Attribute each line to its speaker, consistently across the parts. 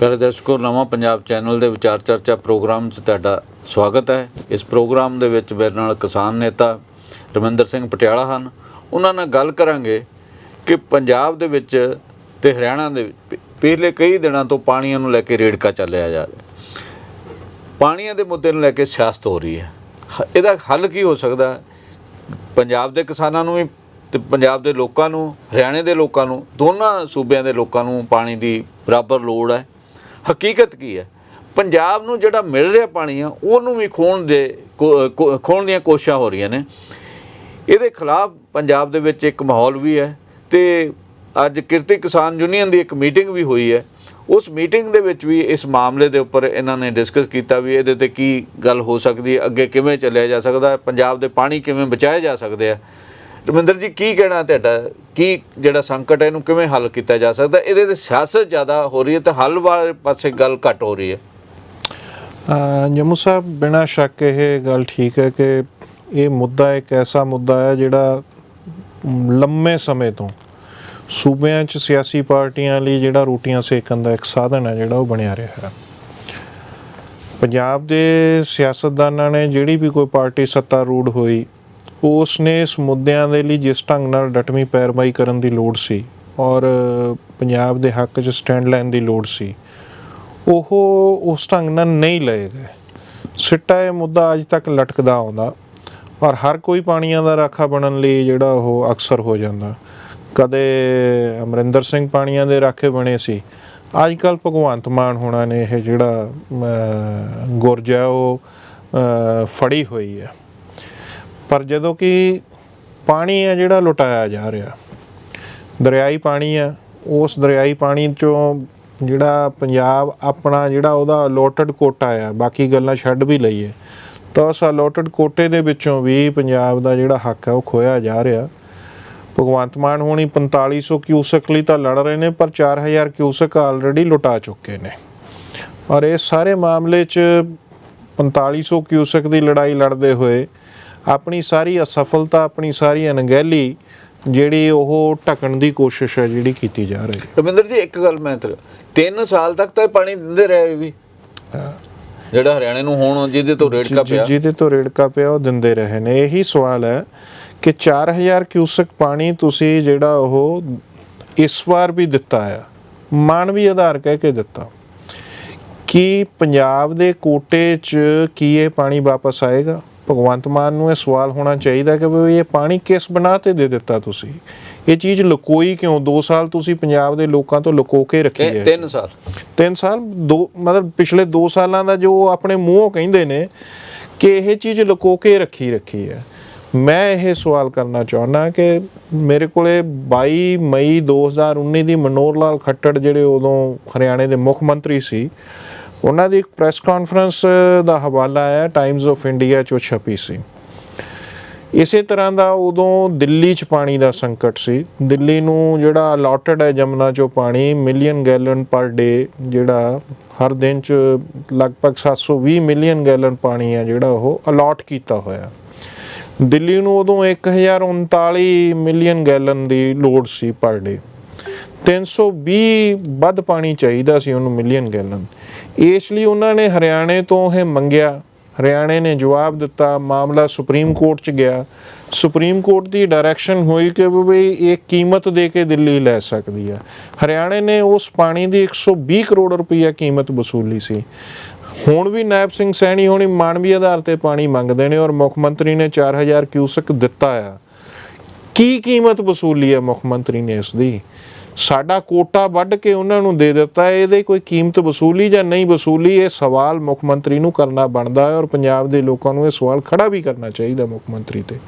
Speaker 1: ਪਿਆਰੇ ਦਰਸ਼ਕੋ, ਨਵਾਂ ਪੰਜਾਬ ਚੈਨਲ ਦੇ ਵਿਚਾਰ ਚਰਚਾ ਪ੍ਰੋਗਰਾਮ 'ਚ ਤੁਹਾਡਾ ਸਵਾਗਤ ਹੈ। ਇਸ ਪ੍ਰੋਗਰਾਮ ਦੇ ਵਿੱਚ ਮੇਰੇ ਨਾਲ ਕਿਸਾਨ ਨੇਤਾ ਰਮਿੰਦਰ ਸਿੰਘ ਪਟਿਆਲਾ ਹਨ। ਉਹਨਾਂ ਨਾਲ ਗੱਲ ਕਰਾਂਗੇ ਕਿ ਪੰਜਾਬ ਦੇ ਵਿੱਚ ਤੇ ਹਰਿਆਣਾ ਦੇ ਵਿੱਚ ਪਿਛਲੇ ਕਈ ਦਿਨਾਂ ਤੋਂ ਪਾਣੀਆਂ ਨੂੰ ਲੈ ਕੇ ਰੇੜਕਾ ਚੱਲਿਆ ਜਾ ਰਿਹਾ। ਪਾਣੀਆਂ ਦੇ ਮੁੱਦੇ ਨੂੰ ਲੈ ਕੇ ਸਿਆਸਤ ਹੋ ਰਹੀ ਹੈ। ਇਹਦਾ ਹੱਲ ਕੀ ਹੋ ਸਕਦਾ ਪੰਜਾਬ ਦੇ ਕਿਸਾਨਾਂ ਨੂੰ ਵੀ ਤੇ ਪੰਜਾਬ ਦੇ ਲੋਕਾਂ ਨੂੰ, ਹਰਿਆਣੇ ਦੇ ਲੋਕਾਂ ਨੂੰ, ਦੋਨਾਂ ਸੂਬਿਆਂ ਦੇ ਲੋਕਾਂ ਨੂੰ ਪਾਣੀ ਦੀ ਬਰਾਬਰ ਲੋੜ ਹੈ। ਹਕੀਕਤ ਕੀ ਹੈ? ਪੰਜਾਬ ਨੂੰ ਜਿਹੜਾ ਮਿਲ ਰਿਹਾ ਪਾਣੀ ਆ, ਉਹਨੂੰ ਵੀ ਖੋਣ ਦੇ ਕੋ- ਕੋ- ਖੋਹਣ ਦੀਆਂ ਕੋਸ਼ਿਸ਼ਾਂ ਹੋ ਰਹੀਆਂ ਨੇ। ਇਹਦੇ ਖਿਲਾਫ ਪੰਜਾਬ ਦੇ ਵਿੱਚ ਇੱਕ ਮਾਹੌਲ ਵੀ ਹੈ ਤੇ ਅੱਜ ਕਿਰਤੀ ਕਿਸਾਨ ਯੂਨੀਅਨ ਦੀ ਇੱਕ ਮੀਟਿੰਗ ਵੀ ਹੋਈ ਹੈ। ਉਸ ਮੀਟਿੰਗ ਦੇ ਵਿੱਚ ਵੀ ਇਸ ਮਾਮਲੇ ਦੇ ਉੱਪਰ ਇਹਨਾਂ ਨੇ ਡਿਸਕਸ ਕੀਤਾ ਵੀ ਇਹਦੇ ਤੇ ਕੀ ਗੱਲ ਹੋ ਸਕਦੀ ਹੈ, ਅੱਗੇ ਕਿਵੇਂ ਚੱਲਿਆ ਜਾ ਸਕਦਾ ਹੈ, ਪੰਜਾਬ ਦੇ ਪਾਣੀ ਕਿਵੇਂ ਬਚਾਏ ਜਾ ਸਕਦੇ ਆ। ਰਮਿੰਦਰ ਜੀ, ਕੀ ਕਹਿਣਾ ਤੁਹਾਡਾ? ਕੀ ਜਿਹੜਾ ਸੰਕਟ ਹੈ, ਇਹਨੂੰ ਕਿਵੇਂ ਹੱਲ ਕੀਤਾ ਜਾ ਸਕਦਾ? ਇਹਦੇ ਤੇ ਸਿਆਸਤ ਜ਼ਿਆਦਾ ਹੋ ਰਹੀ ਹੈ ਤੇ ਹੱਲ ਵਾਲੇ ਪਾਸੇ ਗੱਲ ਘੱਟ ਹੋ ਰਹੀ ਹੈ।
Speaker 2: ਅਹ ਜੰਮੂ ਸਾਹਿਬ, ਬਿਨਾਂ ਸ਼ੱਕ ਇਹ ਗੱਲ ਠੀਕ ਹੈ ਕਿ ਇਹ ਮੁੱਦਾ ਇੱਕ ਐਸਾ ਮੁੱਦਾ ਹੈ ਜਿਹੜਾ ਲੰਮੇ ਸਮੇਂ ਤੋਂ ਸੂਬਿਆਂ 'ਚ ਸਿਆਸੀ ਪਾਰਟੀਆਂ ਲਈ ਜਿਹੜਾ ਰੋਟੀਆਂ ਸੇਕਣ ਦਾ ਇੱਕ ਸਾਧਨ ਹੈ ਜਿਹੜਾ ਉਹ ਬਣਿਆ ਰਿਹਾ ਹੈ। ਪੰਜਾਬ ਦੇ ਸਿਆਸਤਦਾਨਾਂ ਨੇ ਜਿਹੜੀ ਵੀ ਕੋਈ ਪਾਰਟੀ ਸੱਤਾ ਰੂੜ ਹੋਈ ਉਸ ਨੇ ਇਸ ਮੁੱਦਿਆਂ ਦੇ ਲਈ ਜਿਸ ਢੰਗ ਨਾਲ ਡਟਮੀ ਪੈਰਵਾਈ ਕਰਨ ਦੀ ਲੋੜ ਸੀ ਔਰ ਪੰਜਾਬ ਦੇ ਹੱਕ 'ਚ ਸਟੈਂਡ ਲੈਣ ਦੀ ਲੋੜ ਸੀ ਉਹ ਉਸ ਢੰਗ ਨਾਲ ਨਹੀਂ ਲਏ ਗਏ। ਸਿੱਟਾ ਇਹ ਮੁੱਦਾ ਅੱਜ ਤੱਕ ਲਟਕਦਾ ਆਉਂਦਾ ਔਰ ਹਰ ਕੋਈ ਪਾਣੀਆਂ ਦਾ ਰਾਖਾ ਬਣਨ ਲਈ ਜਿਹੜਾ ਉਹ ਅਕਸਰ ਹੋ ਜਾਂਦਾ। ਕਦੇ ਅਮਰਿੰਦਰ ਸਿੰਘ ਪਾਣੀਆਂ ਦੇ ਰਾਖੇ ਬਣੇ ਸੀ ਅੱਜ ਕੱਲ ਭਗਵੰਤ ਮਾਨ ਹੋਣਾ ਨੇ ਇਹ ਜਿਹੜਾ ਅਮ, ਗੁਰਜ ਹੈ ਉਹ ਫੜੀ ਹੋਈ ਹੈ। ਪਰ ਜਦੋਂ ਕਿ ਪਾਣੀ ਹੈ ਜਿਹੜਾ ਲੁਟਾਇਆ ਜਾ ਰਿਹਾ, ਦਰਿਆਈ ਪਾਣੀ ਆ ਉਸ ਦਰਿਆਈ ਪਾਣੀ ਚੋਂ ਜਿਹੜਾ ਪੰਜਾਬ ਆਪਣਾ ਜਿਹੜਾ ਉਹਦਾ ਅਲੋਟਡ ਕੋਟਾ ਆ, ਬਾਕੀ ਗੱਲਾਂ ਛੱਡ ਵੀ ਲਈਏ, ਤਾਂ ਉਸ ਅਲੋਟਡ ਕੋਟੇ ਦੇ ਵਿੱਚੋਂ ਵੀ ਪੰਜਾਬ ਦਾ ਜਿਹੜਾ ਹੱਕ ਹੈ ਉਹ ਖੋਇਆ ਜਾ ਰਿਹਾ। ਭਗਵੰਤ ਮਾਨ ਹੋਣੀ 4500 ਕਿਊਸਕ ਲਈ ਤਾਂ ਲੜ ਰਹੇ ਨੇ, ਪਰ 4000 ਕਿਊਸਕ ਆਲਰੇਡੀ ਲੁਟਾ ਚੁੱਕੇ ਨੇ। ਔਰ ਇਹ ਸਾਰੇ ਮਾਮਲੇ 'ਚ 4500 ਕਿਊਸਕ ਦੀ ਲੜਾਈ ਲੜਦੇ ਹੋਏ ਆਪਣੀ ਸਾਰੀ ਅਸਫਲਤਾ ਆਪਣੀ ਸਾਰੀ ਅਣਗਹਿਲੀ ਜਿਹੜੀ ਉਹ ਢਕਣ ਦੀ ਕੋਸ਼ਿਸ਼ ਹੈ ਜਿਹੜੀ ਕੀਤੀ ਜਾ ਰਹੀ ਹੈ।
Speaker 1: ਰਮਿੰਦਰ ਜੀ ਇੱਕ ਗੱਲ ਮੈਂ ਤੇ 3 ਸਾਲ ਤੱਕ ਤਾਂ ਇਹ ਪਾਣੀ ਦਿੰਦੇ ਰਹੇ ਵੀ। ਜਿਹੜਾ ਹਰਿਆਣੇ ਨੂੰ ਹੁਣ ਜਿਹਦੇ ਤੋਂ ਰੇੜਕਾ ਪਿਆ।
Speaker 2: ਜਿਹਦੇ ਤੋਂ ਰੇੜਕਾ ਪਿਆ ਉਹ ਦਿੰਦੇ ਰਹੇ ਨੇ। ਇਹੀ ਸਵਾਲ ਹੈ ਕਿ 4000 ਕਿਊਸਕ ਪਾਣੀ ਤੁਸੀਂ ਜਿਹੜਾ ਉਹ ਇਸ ਵਾਰ ਵੀ ਦਿੱਤਾ ਆ ਮਾਨਵੀ ਆਧਾਰ ਕਹਿ ਕੇ ਦਿੱਤਾ। ਕੀ ਪੰਜਾਬ ਦੇ ਕੋਟੇ 'ਚ ਕੀ ਇਹ ਪਾਣੀ ਵਾਪਸ ਆਏਗਾ? ਭਗਵੰਤ ਮਾਨ ਨੂੰ ਇਹ ਸਵਾਲ ਹੋਣਾ ਚਾਹੀਦਾ ਕਿ ਵੀ ਇਹ ਪਾਣੀ ਕਿਸ ਬਣਾ ਤੇ ਦੇ ਦਿੱਤਾ ਤੁਸੀਂ? ਇਹ ਚੀਜ਼ ਲੁਕੋਈ ਕਿਉਂ? 2 ਸਾਲ ਤੁਸੀਂ ਪੰਜਾਬ ਦੇ ਲੋਕਾਂ ਤੋਂ ਲੁਕੋ ਕੇ ਰੱਖੀ ਹੈ।
Speaker 1: 3 ਸਾਲ।
Speaker 2: ਤਿੰਨ ਸਾਲ? ਦੋ ਮਤਲਬ ਪਿਛਲੇ 2 ਸਾਲਾਂ ਦਾ ਜੋ ਆਪਣੇ ਮੂੰਹੋਂ ਕਹਿੰਦੇ ਨੇ ਕਿ ਇਹ ਚੀਜ਼ ਲੁਕੋ ਕੇ ਰੱਖੀ ਰੱਖੀ ਹੈ। ਮੈਂ ਇਹ ਸਵਾਲ ਕਰਨਾ ਚਾਹੁੰਦਾ ਕਿ ਮੇਰੇ ਕੋਲੇ 22 ਮਈ 2019 ਦੀ ਮਨੋਹਰ ਲਾਲ ਖੱਟੜ ਜਿਹੜੇ ਉਦੋਂ ਹਰਿਆਣੇ ਦੇ ਮੁੱਖ ਮੰਤਰੀ ਸੀ ਉਹਨਾਂ ਦੀ ਇੱਕ ਪ੍ਰੈਸ ਕਾਨਫਰੰਸ ਦਾ ਹਵਾਲਾ ਹੈ ਟਾਈਮਜ਼ ਆਫ ਇੰਡੀਆ ਚੋਂ ਛਪੀ ਸੀ। ਇਸੇ ਤਰ੍ਹਾਂ ਦਾ ਉਦੋਂ ਦਿੱਲੀ 'ਚ ਪਾਣੀ ਦਾ ਸੰਕਟ ਸੀ। ਦਿੱਲੀ ਨੂੰ ਜਿਹੜਾ ਅਲਾਟਡ ਹੈ ਜਮਨਾ 'ਚੋਂ ਪਾਣੀ ਮਿਲੀਅਨ ਗੈਲਨ ਪਰ ਡੇ ਜਿਹੜਾ ਹਰ ਦਿਨ 'ਚ ਲਗਭਗ 720 ਮਿਲੀਅਨ ਗੈਲਨ ਪਾਣੀ ਹੈ ਜਿਹੜਾ ਉਹ ਅਲਾਟ ਕੀਤਾ ਹੋਇਆ। ਦਿੱਲੀ ਨੂੰ ਉਦੋਂ 1039 ਮਿਲੀਅਨ ਗੈਲਨ ਦੀ ਲੋੜ ਸੀ ਪਰ ਡੇ 320 ਵੱਧ ਪਾਣੀ ਚਾਹੀਦਾ ਸੀ ਉਹਨੂੰ ਮਿਲੀਅਨ ਗੈਲਨ। ਇਸ ਲਈ ਉਹਨਾਂ ਨੇ ਹਰਿਆਣੇ ਤੋਂ ਇਹ ਮੰਗਿਆ। ਹਰਿਆਣੇ ਨੇ ਜਵਾਬ ਦਿੱਤਾ, ਮਾਮਲਾ ਸੁਪਰੀਮ ਕੋਰਟ 'ਚ ਗਿਆ। ਸੁਪਰੀਮ ਕੋਰਟ ਦੀ ਡਾਇਰੈਕਸ਼ਨ ਹੋਈ ਕਿ ਵੀ ਇਹ ਕੀਮਤ ਦੇ ਕੇ ਦਿੱਲੀ ਲੈ ਸਕਦੀ ਹੈ ਹਰਿਆਣੇ ਨੇ ਉਸ ਪਾਣੀ ਦੀ 120 ਕਰੋੜ ਰੁਪਈਆ ਕੀਮਤ ਵਸੂਲੀ ਸੀ। ਹੁਣ ਵੀ ਨਾਇਬ ਸਿੰਘ ਸੈਣੀ ਹੋਣੀ ਮਾਨਵੀ ਆਧਾਰ ਤੇ ਪਾਣੀ ਮੰਗਦੇ ਨੇ ਔਰ ਮੁੱਖ ਮੰਤਰੀ ਨੇ 4000 ਕਿਊਸਕ ਦਿੱਤਾ ਆ। ਕੀ ਕੀਮਤ ਵਸੂਲੀ ਹੈ ਮੁੱਖ ਮੰਤਰੀ ਨੇ ਇਸ ਦੀ? ਸਾਡਾ ਕੋਟਾ ਵੱਢ ਕੇ ਉਹਨਾਂ ਨੂੰ ਦੇ ਦਿੱਤਾ, ਇਹਦੇ ਕੋਈ ਕੀਮਤ ਵਸੂਲੀ ਜਾਂ ਨਹੀਂ ਵਸੂਲੀ, ਇਹ ਸਵਾਲ ਮੁੱਖ ਮੰਤਰੀ ਨੂੰ ਕਰਨਾ ਬਣਦਾ ਹੈ ਔਰ ਪੰਜਾਬ ਦੇ ਲੋਕਾਂ ਨੂੰ ਇਹ ਸਵਾਲ ਖੜਾ ਵੀ ਕਰਨਾ ਚਾਹੀਦਾ ਮੁੱਖ ਮੰਤਰੀ ਤੇ।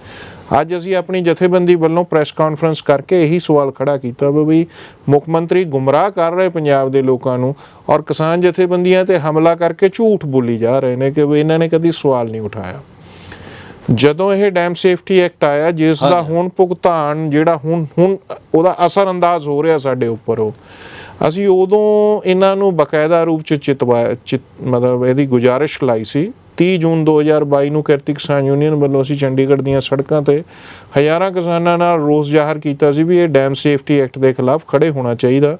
Speaker 2: ਅੱਜ ਅਸੀਂ ਆਪਣੀ ਜਥੇਬੰਦੀ ਵੱਲੋਂ ਪ੍ਰੈਸ ਕਾਨਫਰੰਸ ਕਰਕੇ ਇਹੀ ਸਵਾਲ ਖੜਾ ਕੀਤਾ ਵੀ ਮੁੱਖ ਮੰਤਰੀ ਗੁੰਮਰਾਹ ਕਰ ਰਹੇ ਪੰਜਾਬ ਦੇ ਲੋਕਾਂ ਨੂੰ ਔਰ ਕਿਸਾਨ ਜਥੇਬੰਦੀਆਂ ਤੇ ਹਮਲਾ ਕਰਕੇ ਝੂਠ ਬੋਲੀ ਜਾ ਰਹੇ ਨੇ ਕਿ ਵੀ ਇਹਨਾਂ ਨੇ ਕਦੀ ਸਵਾਲ ਨਹੀਂ ਉਠਾਇਆ। ਜਦੋਂ ਇਹ ਡੈਮ ਸੇਫਟੀ ਐਕਟ ਆਇਆ ਜਿਸ ਦਾ। ਹੁਣ ਭੁਗਤਾਨ ਜਿਹੜਾ ਹੁਣ ਹੁਣ ਉਹਦਾ ਅਸਰ ਅੰਦਾਜ਼ ਹੋ ਰਿਹਾ ਸਾਡੇ ਉੱਪਰ ਉਹ। ਅਸੀਂ ਉਦੋਂ ਇਹਨਾਂ ਨੂੰ ਬਕਾਇਦਾ ਰੂਪ ਚ ਚਿਤਵਾਇਆ ਚਿਤ- ਮਤਲਬ ਇਹਦੀ ਗੁਜ਼ਾਰਿਸ਼ ਲਾਈ ਸੀ। 30 ਜੂਨ 2022 ਨੂੰ ਕਿਰਤੀ ਕਿਸਾਨ ਯੂਨੀਅਨ ਵੱਲੋਂ ਅਸੀਂ ਚੰਡੀਗੜ੍ਹ ਦੀਆਂ ਸੜਕਾਂ ਤੇ ਹਜ਼ਾਰਾਂ ਕਿਸਾਨਾਂ ਨਾਲ ਰੋਸ ਜ਼ਾਹਰ ਕੀਤਾ ਸੀ ਵੀ ਇਹ ਡੈਮ ਸੇਫਟੀ ਐਕਟ ਦੇ ਖਿਲਾਫ ਖੜੇ ਹੋਣਾ ਚਾਹੀਦਾ।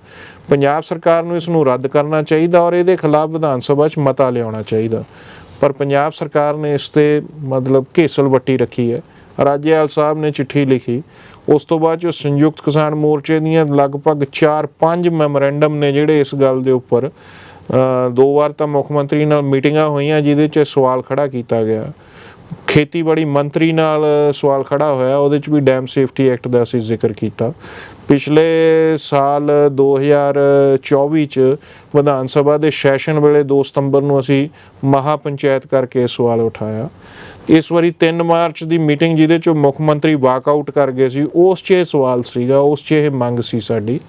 Speaker 2: ਪੰਜਾਬ ਸਰਕਾਰ ਨੂੰ ਇਸ ਨੂੰ ਰੱਦ ਕਰਨਾ ਚਾਹੀਦਾ ਔਰ ਇਹਦੇ ਖਿਲਾਫ ਵਿਧਾਨ ਸਭਾ 'ਚ ਮਤਾ ਲਿਆਉਣਾ ਚਾਹੀਦਾ। ਪਰ ਪੰਜਾਬ ਸਰਕਾਰ ਨੇ ਇਸ ਤੇ ਮਤਲਬ ਘੇਸਲ ਵੱਟੀ ਰੱਖੀ ਹੈ। ਰਾਜੇਵਾਲ ਸਾਹਿਬ ਨੇ ਚਿੱਠੀ ਲਿਖੀ। ਉਸ ਤੋਂ ਬਾਅਦ ਜੋ ਸੰਯੁਕਤ ਕਿਸਾਨ ਮੋਰਚੇ ਦੀਆਂ ਲਗਭਗ 4-5 ਮੈਮੋਰੈਂਡਮ ਨੇ ਜਿਹੜੇ ਇਸ ਗੱਲ ਦੇ ਉੱਪਰ ਦੋ ਵਾਰ ਤਾਂ ਮੁੱਖ ਮੰਤਰੀ ਨਾਲ ਮੀਟਿੰਗਾਂ ਹੋਈਆਂ, ਜਿਹਦੇ 'ਚ ਸਵਾਲ ਖੜਾ ਕੀਤਾ ਗਿਆ। ਖੇਤੀਬਾੜੀ ਮੰਤਰੀ ਨਾਲ ਸਵਾਲ ਖੜਾ ਹੋਇਆ, ਉਹਦੇ 'ਚ ਵੀ ਡੈਮ ਸੇਫਟੀ ਐਕਟ ਦਾ ਅਸੀਂ ਜ਼ਿਕਰ ਕੀਤਾ। ਪਿਛਲੇ ਸਾਲ 2024 ਚ ਵਿਧਾਨ ਸਭਾ ਦੇ ਸੈਸ਼ਨ ਵੇਲੇ 2 ਸਤੰਬਰ ਨੂੰ ਅਸੀਂ ਮਹਾ ਪੰਚਾਇਤ ਕਰਕੇ ਸਵਾਲ ਉਠਾਇਆ। ਇਸ ਵਾਰੀ 3 ਮਾਰਚ ਦੀ ਮੀਟਿੰਗ ਜਿਹਦੇ 'ਚ ਮੁੱਖ ਮੰਤਰੀ ਵਾਕ ਵਾਕਆਊਟ ਕਰ ਗਏ ਸੀ, ਉਸ 'ਚ ਇਹ ਸਵਾਲ ਸੀਗਾ, ਉਸ 'ਚ ਇਹ ਮੰਗ ਸੀ ਸਾਡੀ।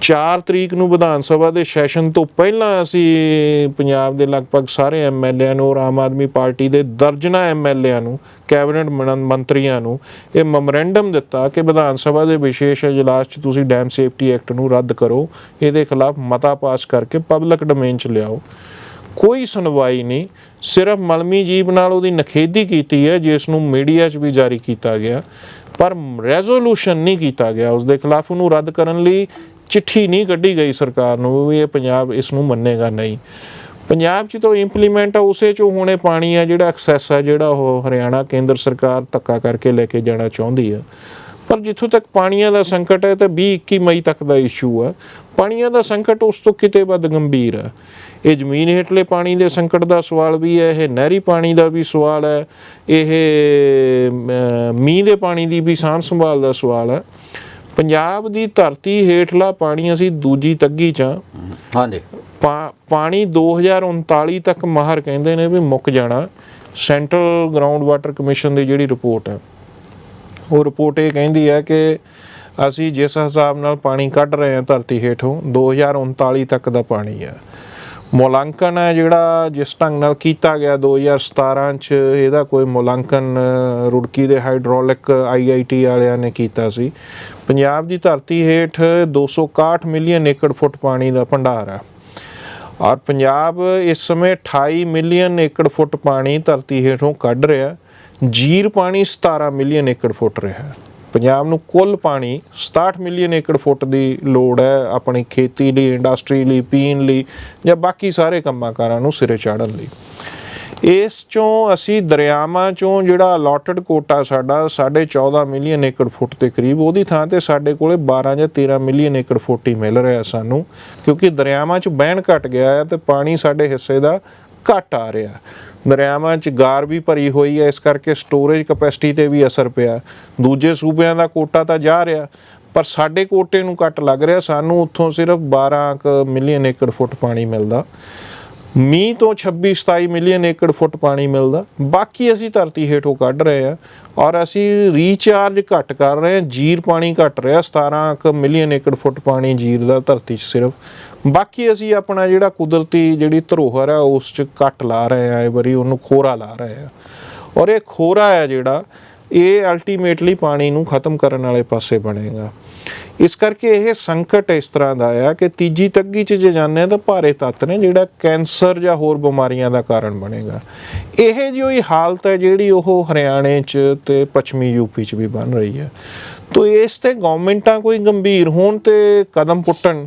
Speaker 2: 4 ਤਰੀਕ ਨੂੰ ਵਿਧਾਨ ਸਭਾ ਦੇ ਸੈਸ਼ਨ ਤੋਂ ਪਹਿਲਾਂ ਅਸੀਂ ਪੰਜਾਬ ਦੇ ਲਗਭਗ ਸਾਰੇ ਐਮਐਲਏਆਂ ਨੂੰ ਔਰ ਆਮ ਆਦਮੀ ਪਾਰਟੀ ਦੇ ਦਰਜਨਾ ਐਮਐਲਏਆਂ ਨੂੰ, ਕੈਬਨਿਟ ਮੰਤਰੀਆਂ ਨੂੰ ਇਹ ਮੈਮੋਰੈਂਡਮ ਦਿੱਤਾ ਕਿ ਵਿਧਾਨ ਸਭਾ ਦੇ ਵਿਸ਼ੇਸ਼ ਇਜਲਾਸ 'ਚ ਤੁਸੀਂ ਡੈਮ ਸੇਫਟੀ ਐਕਟ ਨੂੰ ਰੱਦ ਕਰੋ, ਇਹਦੇ ਖਿਲਾਫ ਮਤਾ ਪਾਸ ਕਰਕੇ ਪਬਲਿਕ ਡੋਮੇਨ 'ਚ ਲਿਆਓ। ਕੋਈ ਸੁਣਵਾਈ ਨਹੀਂ, ਸਿਰਫ ਮਲਮੀ ਜੀਬ ਨਾਲ ਉਹਦੀ ਨਖੇਦੀ ਕੀਤੀ ਹੈ, ਜਿਸ ਨੂੰ ਮੀਡੀਆ 'ਚ ਵੀ ਜਾਰੀ ਕੀਤਾ ਗਿਆ, ਪਰ ਰੈਜ਼ੋਲੂਸ਼ਨ ਨਹੀਂ ਕੀਤਾ ਗਿਆ ਉਸ ਦੇ ਖਿਲਾਫ ਉਹਨੂੰ ਰੱਦ ਕਰਨ ਲਈ ਚਿੱਠੀ ਨਹੀਂ ਕੱਢੀ ਗਈ ਸਰਕਾਰ ਨੂੰ ਵੀ ਇਹ ਪੰਜਾਬ ਇਸ ਨੂੰ ਮੰਨੇਗਾ ਨਹੀਂ। ਪੰਜਾਬ 'ਚ ਤਾਂ ਇੰਪਲੀਮੈਂਟ ਆ, ਉਸੇ 'ਚੋਂ ਹੁਣੇ ਪਾਣੀ ਆ ਜਿਹੜਾ ਐਕਸੈਸ ਆ, ਜਿਹੜਾ ਉਹ ਹਰਿਆਣਾ ਕੇਂਦਰ ਸਰਕਾਰ ਧੱਕਾ ਕਰਕੇ ਲੈ ਕੇ ਜਾਣਾ ਚਾਹੁੰਦੀ ਆ। ਪਰ ਜਿੱਥੋਂ ਤੱਕ ਪਾਣੀਆਂ ਦਾ ਸੰਕਟ ਹੈ, ਤਾਂ 20 21 ਮਈ ਤੱਕ ਦਾ ਇਸ਼ੂ ਆ। ਪਾਣੀਆਂ ਦਾ ਸੰਕਟ ਉਸ ਤੋਂ ਕਿਤੇ ਵੱਧ ਗੰਭੀਰ ਆ। ਇਹ ਜ਼ਮੀਨ ਹੇਠਲੇ ਪਾਣੀ ਦੇ ਸੰਕਟ ਦਾ ਸਵਾਲ ਵੀ ਹੈ, ਇਹ ਨਹਿਰੀ ਪਾਣੀ ਦਾ ਵੀ ਸਵਾਲ ਹੈ, ਇਹ ਮੀਂਹ ਦੇ ਪਾਣੀ ਦੀ ਵੀ ਸਾਂਭ ਸੰਭਾਲ ਦਾ ਸਵਾਲ ਹੈ। ਪੰਜਾਬ ਦੀ ਧਰਤੀ ਹੇਠਲਾ ਪਾਣੀ ਅਸੀਂ ਦੂਜੀ ਤੱਗੀ ਚ।
Speaker 1: ਹਾਂਜੀ।
Speaker 2: ਪਾਣੀ 2039 ਤੱਕ ਮਾਹਰ ਕਹਿੰਦੇ ਨੇ ਵੀ ਮੁੱਕ ਜਾਣਾ। ਸੈਂਟਰਲ ਗਰਾਊਂਡ ਵਾਟਰ ਕਮਿਸ਼ਨ ਦੀ ਜਿਹੜੀ ਰਿਪੋਰਟ ਹੈ ਉਹ ਰਿਪੋਰਟ ਇਹ ਕਹਿੰਦੀ ਹੈ ਕਿ ਅਸੀਂ ਜਿਸ ਹਿਸਾਬ ਨਾਲ ਪਾਣੀ ਕੱਢ ਰਹੇ ਹਾਂ ਧਰਤੀ ਹੇਠੋਂ 2039 ਤੱਕ ਦਾ ਪਾਣੀ ਹੈ। ਮੁਲਾਂਕਣ ਹੈ ਜਿਹੜਾ ਜਿਸ ਢੰਗ ਨਾਲ ਕੀਤਾ ਗਿਆ 2017 ਚ, ਇਹਦਾ ਕੋਈ ਮੁਲਾਂਕਣ ਰੁੜਕੀ ਦੇ ਹਾਈਡ੍ਰੋਲਿਕ ਆਈਆਈਟੀ ਵਾਲਿਆਂ ਨੇ ਕੀਤਾ ਸੀ। ਪੰਜਾਬ ਦੀ ਧਰਤੀ ਹੇਠ 261 ਮਿਲੀਅਨ ਏਕੜ ਫੁੱਟ ਪਾਣੀ ਦਾ ਭੰਡਾਰ ਹੈ। ਔਰ ਪੰਜਾਬ ਇਸ ਸਮੇਂ 28 ਮਿਲੀਅਨ ਏਕੜ ਫੁੱਟ ਪਾਣੀ ਧਰਤੀ ਹੇਠੋਂ ਕੱਢ ਰਿਹਾ ਜੀਰ ਪਾਣੀ 17 ਮਿਲੀਅਨ ਏਕੜ ਫੁੱਟ ਰਿਹਾ ਪੰਜਾਬ ਨੂੰ ਕੁੱਲ ਪਾਣੀ 67 ਮਿਲੀਅਨ ਏਕੜ ਫੁੱਟ ਦੀ ਲੋੜ ਹੈ ਆਪਣੀ ਖੇਤੀ ਲਈ, ਇੰਡਸਟਰੀ ਲਈ, ਪੀਣ ਲਈ ਜਾਂ ਬਾਕੀ ਸਾਰੇ ਕੰਮਾਂ ਕਾਰਾਂ ਨੂੰ ਸਿਰੇ ਚਾੜਨ ਲਈ। ਇਸ ਚੋਂ ਅਸੀਂ ਦਰਿਆਵਾਂ ਚੋਂ ਜਿਹੜਾ ਅਲੋਟਡ ਕੋਟਾ ਸਾਡਾ 14.5 ਮਿਲੀਅਨ ਏਕੜ ਫੁੱਟ ਦੇ ਕਰੀਬ, ਉਹਦੀ ਥਾਂ ਤੇ ਸਾਡੇ ਕੋਲੇ 12 ਜਾਂ 13 ਮਿਲੀਅਨ ਏਕੜ ਫੁੱਟ ਹੀ ਮਿਲ ਰਿਹਾ ਸਾਨੂੰ, ਕਿਉਂਕਿ ਦਰਿਆਵਾਂ 'ਚ ਬਹਿਣ ਘਟ ਗਿਆ ਹੈ ਤੇ ਪਾਣੀ ਸਾਡੇ ਹਿੱਸੇ ਦਾ ਘਟ ਆ ਰਿਹਾ। ਦਰਿਆਵਾਂ 'ਚ ਗਾਰ ਵੀ ਭਰੀ ਹੋਈ ਹੈ, ਇਸ ਕਰਕੇ ਸਟੋਰੇਜ ਕਪੈਸਿਟੀ ਤੇ ਵੀ ਅਸਰ ਪਿਆ। ਦੂਜੇ ਸੂਬਿਆਂ ਦਾ ਕੋਟਾ ਤਾਂ ਜਾ ਰਿਹਾ, ਪਰ ਸਾਡੇ ਕੋਟੇ ਨੂੰ ਘੱਟ ਲੱਗ ਰਿਹਾ। ਸਾਨੂੰ ਉੱਥੋਂ ਸਿਰਫ 12 ਮਿਲੀਅਨ ਏਕੜ ਫੁੱਟ ਪਾਣੀ ਮਿਲਦਾ। ਮੀਂਹ ਤੋਂ 26 27 ਮਿਲੀਅਨ ਏਕੜ ਫੁੱਟ ਪਾਣੀ ਮਿਲਦਾ। ਬਾਕੀ ਅਸੀਂ ਧਰਤੀ ਹੇਠੋਂ ਕੱਢ ਰਹੇ ਆ ਔਰ ਅਸੀਂ ਰੀਚਾਰਜ ਘੱਟ ਕਰ ਰਹੇ ਹਾਂ। ਜੀਰ ਪਾਣੀ ਘਟ ਰਿਹਾ 17 ਕੁ ਮਿਲੀਅਨ ਏਕੜ ਫੁੱਟ ਪਾਣੀ ਜੀਰ ਦਾ ਧਰਤੀ 'ਚ ਸਿਰਫ। ਬਾਕੀ ਅਸੀਂ ਆਪਣਾ ਜਿਹੜਾ ਕੁਦਰਤੀ ਜਿਹੜੀ ਧਰੋਹਰ ਹੈ ਉਸ 'ਚ ਘੱਟ ਲਾ ਰਹੇ ਆ, ਇਹ ਵਾਰੀ ਉਹਨੂੰ ਖੋਰਾ ਲਾ ਰਹੇ ਆ। ਔਰ ਇਹ ਖੋਰਾ ਹੈ ਜਿਹੜਾ, ਇਹ ਅਲਟੀਮੇਟਲੀ ਪਾਣੀ ਨੂੰ ਖਤਮ ਕਰਨ ਵਾਲੇ ਪਾਸੇ ਬਣੇਗਾ। ਇਸ ਕਰਕੇ ਇਹ ਸੰਕਟ ਇਸ ਤਰ੍ਹਾਂ ਦਾ ਆ ਕਿ ਤੀਜੀ ਤੱਗੀ ਚ ਜੇ ਜਾਂਦੇ ਤਾਂ ਭਾਰੇ ਤੱਤ ਨੇ, ਜਿਹੜਾ ਕੈਂਸਰ ਜਾਂ ਹੋਰ ਬਿਮਾਰੀਆਂ ਦਾ ਕਾਰਨ ਬਣੇਗਾ। ਇਹ ਜਿਹੀ ਹਾਲਤ ਹੈ ਜਿਹੜੀ ਉਹ ਹਰਿਆਣੇ ਚ ਤੇ ਪੱਛਮੀ ਯੂਪੀ ਚ ਵੀ ਬਣ ਰਹੀ ਹੈ। ਤੋ ਇਸ ਤੇ ਗਵਰਨਮੈਂਟਾਂ ਕੋਈ ਗੰਭੀਰ, ਹੋਣ ਤੇ ਕਦਮ ਪੁੱਟਣ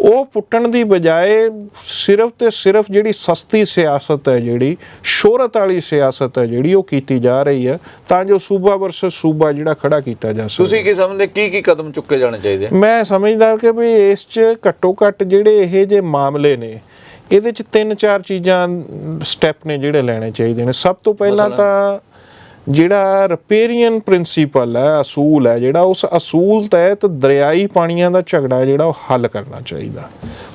Speaker 2: ਉਹ ਪੁੱਟਣ ਦੀ ਬਜਾਏ ਸਿਰਫ ਤੇ ਸਿਰਫ ਜਿਹੜੀ ਸਸਤੀ ਸਿਆਸਤ ਹੈ ਜਿਹੜੀ ਸ਼ੋਹਰਤ ਵਾਲੀ ਸਿਆਸਤ ਹੈ ਜਿਹੜੀ ਉਹ ਕੀਤੀ ਜਾ ਰਹੀ ਹੈ ਤਾਂ ਜੋ ਸੂਬਾ ਵਰਸਸ ਸੂਬਾ ਜਿਹੜਾ ਖੜਾ ਕੀਤਾ ਜਾ ਸਕੇ
Speaker 1: ਤੁਸੀਂ ਕੀ ਸਮਝਦੇ ਕੀ ਕੀ ਕਦਮ ਚੁੱਕੇ ਜਾਣੇ ਚਾਹੀਦੇ?
Speaker 2: ਮੈਂ ਸਮਝਦਾ ਕਿ ਵੀ ਇਸ 'ਚ ਘੱਟੋ ਘੱਟ ਜਿਹੜੇ ਇਹ ਜੇ ਮਾਮਲੇ ਨੇ ਇਹਦੇ 'ਚ ਤਿੰਨ ਚਾਰ ਚੀਜ਼ਾਂ ਸਟੈਪ ਨੇ ਜਿਹੜੇ ਲੈਣੇ ਚਾਹੀਦੇ ਨੇ ਸਭ ਤੋਂ ਪਹਿਲਾਂ? ਤਾਂ ਜਿਹੜਾ ਰਿਪੇਰੀਅਨ ਪ੍ਰਿੰਸੀਪਲ ਹੈ, ਅਸੂਲ ਹੈ, ਜਿਹੜਾ ਉਸ ਅਸੂਲ ਤਹਿਤ ਦਰਿਆਈ ਪਾਣੀਆਂ ਦਾ ਝਗੜਾ ਜਿਹੜਾ ਉਹ ਹੱਲ ਕਰਨਾ ਚਾਹੀਦਾ।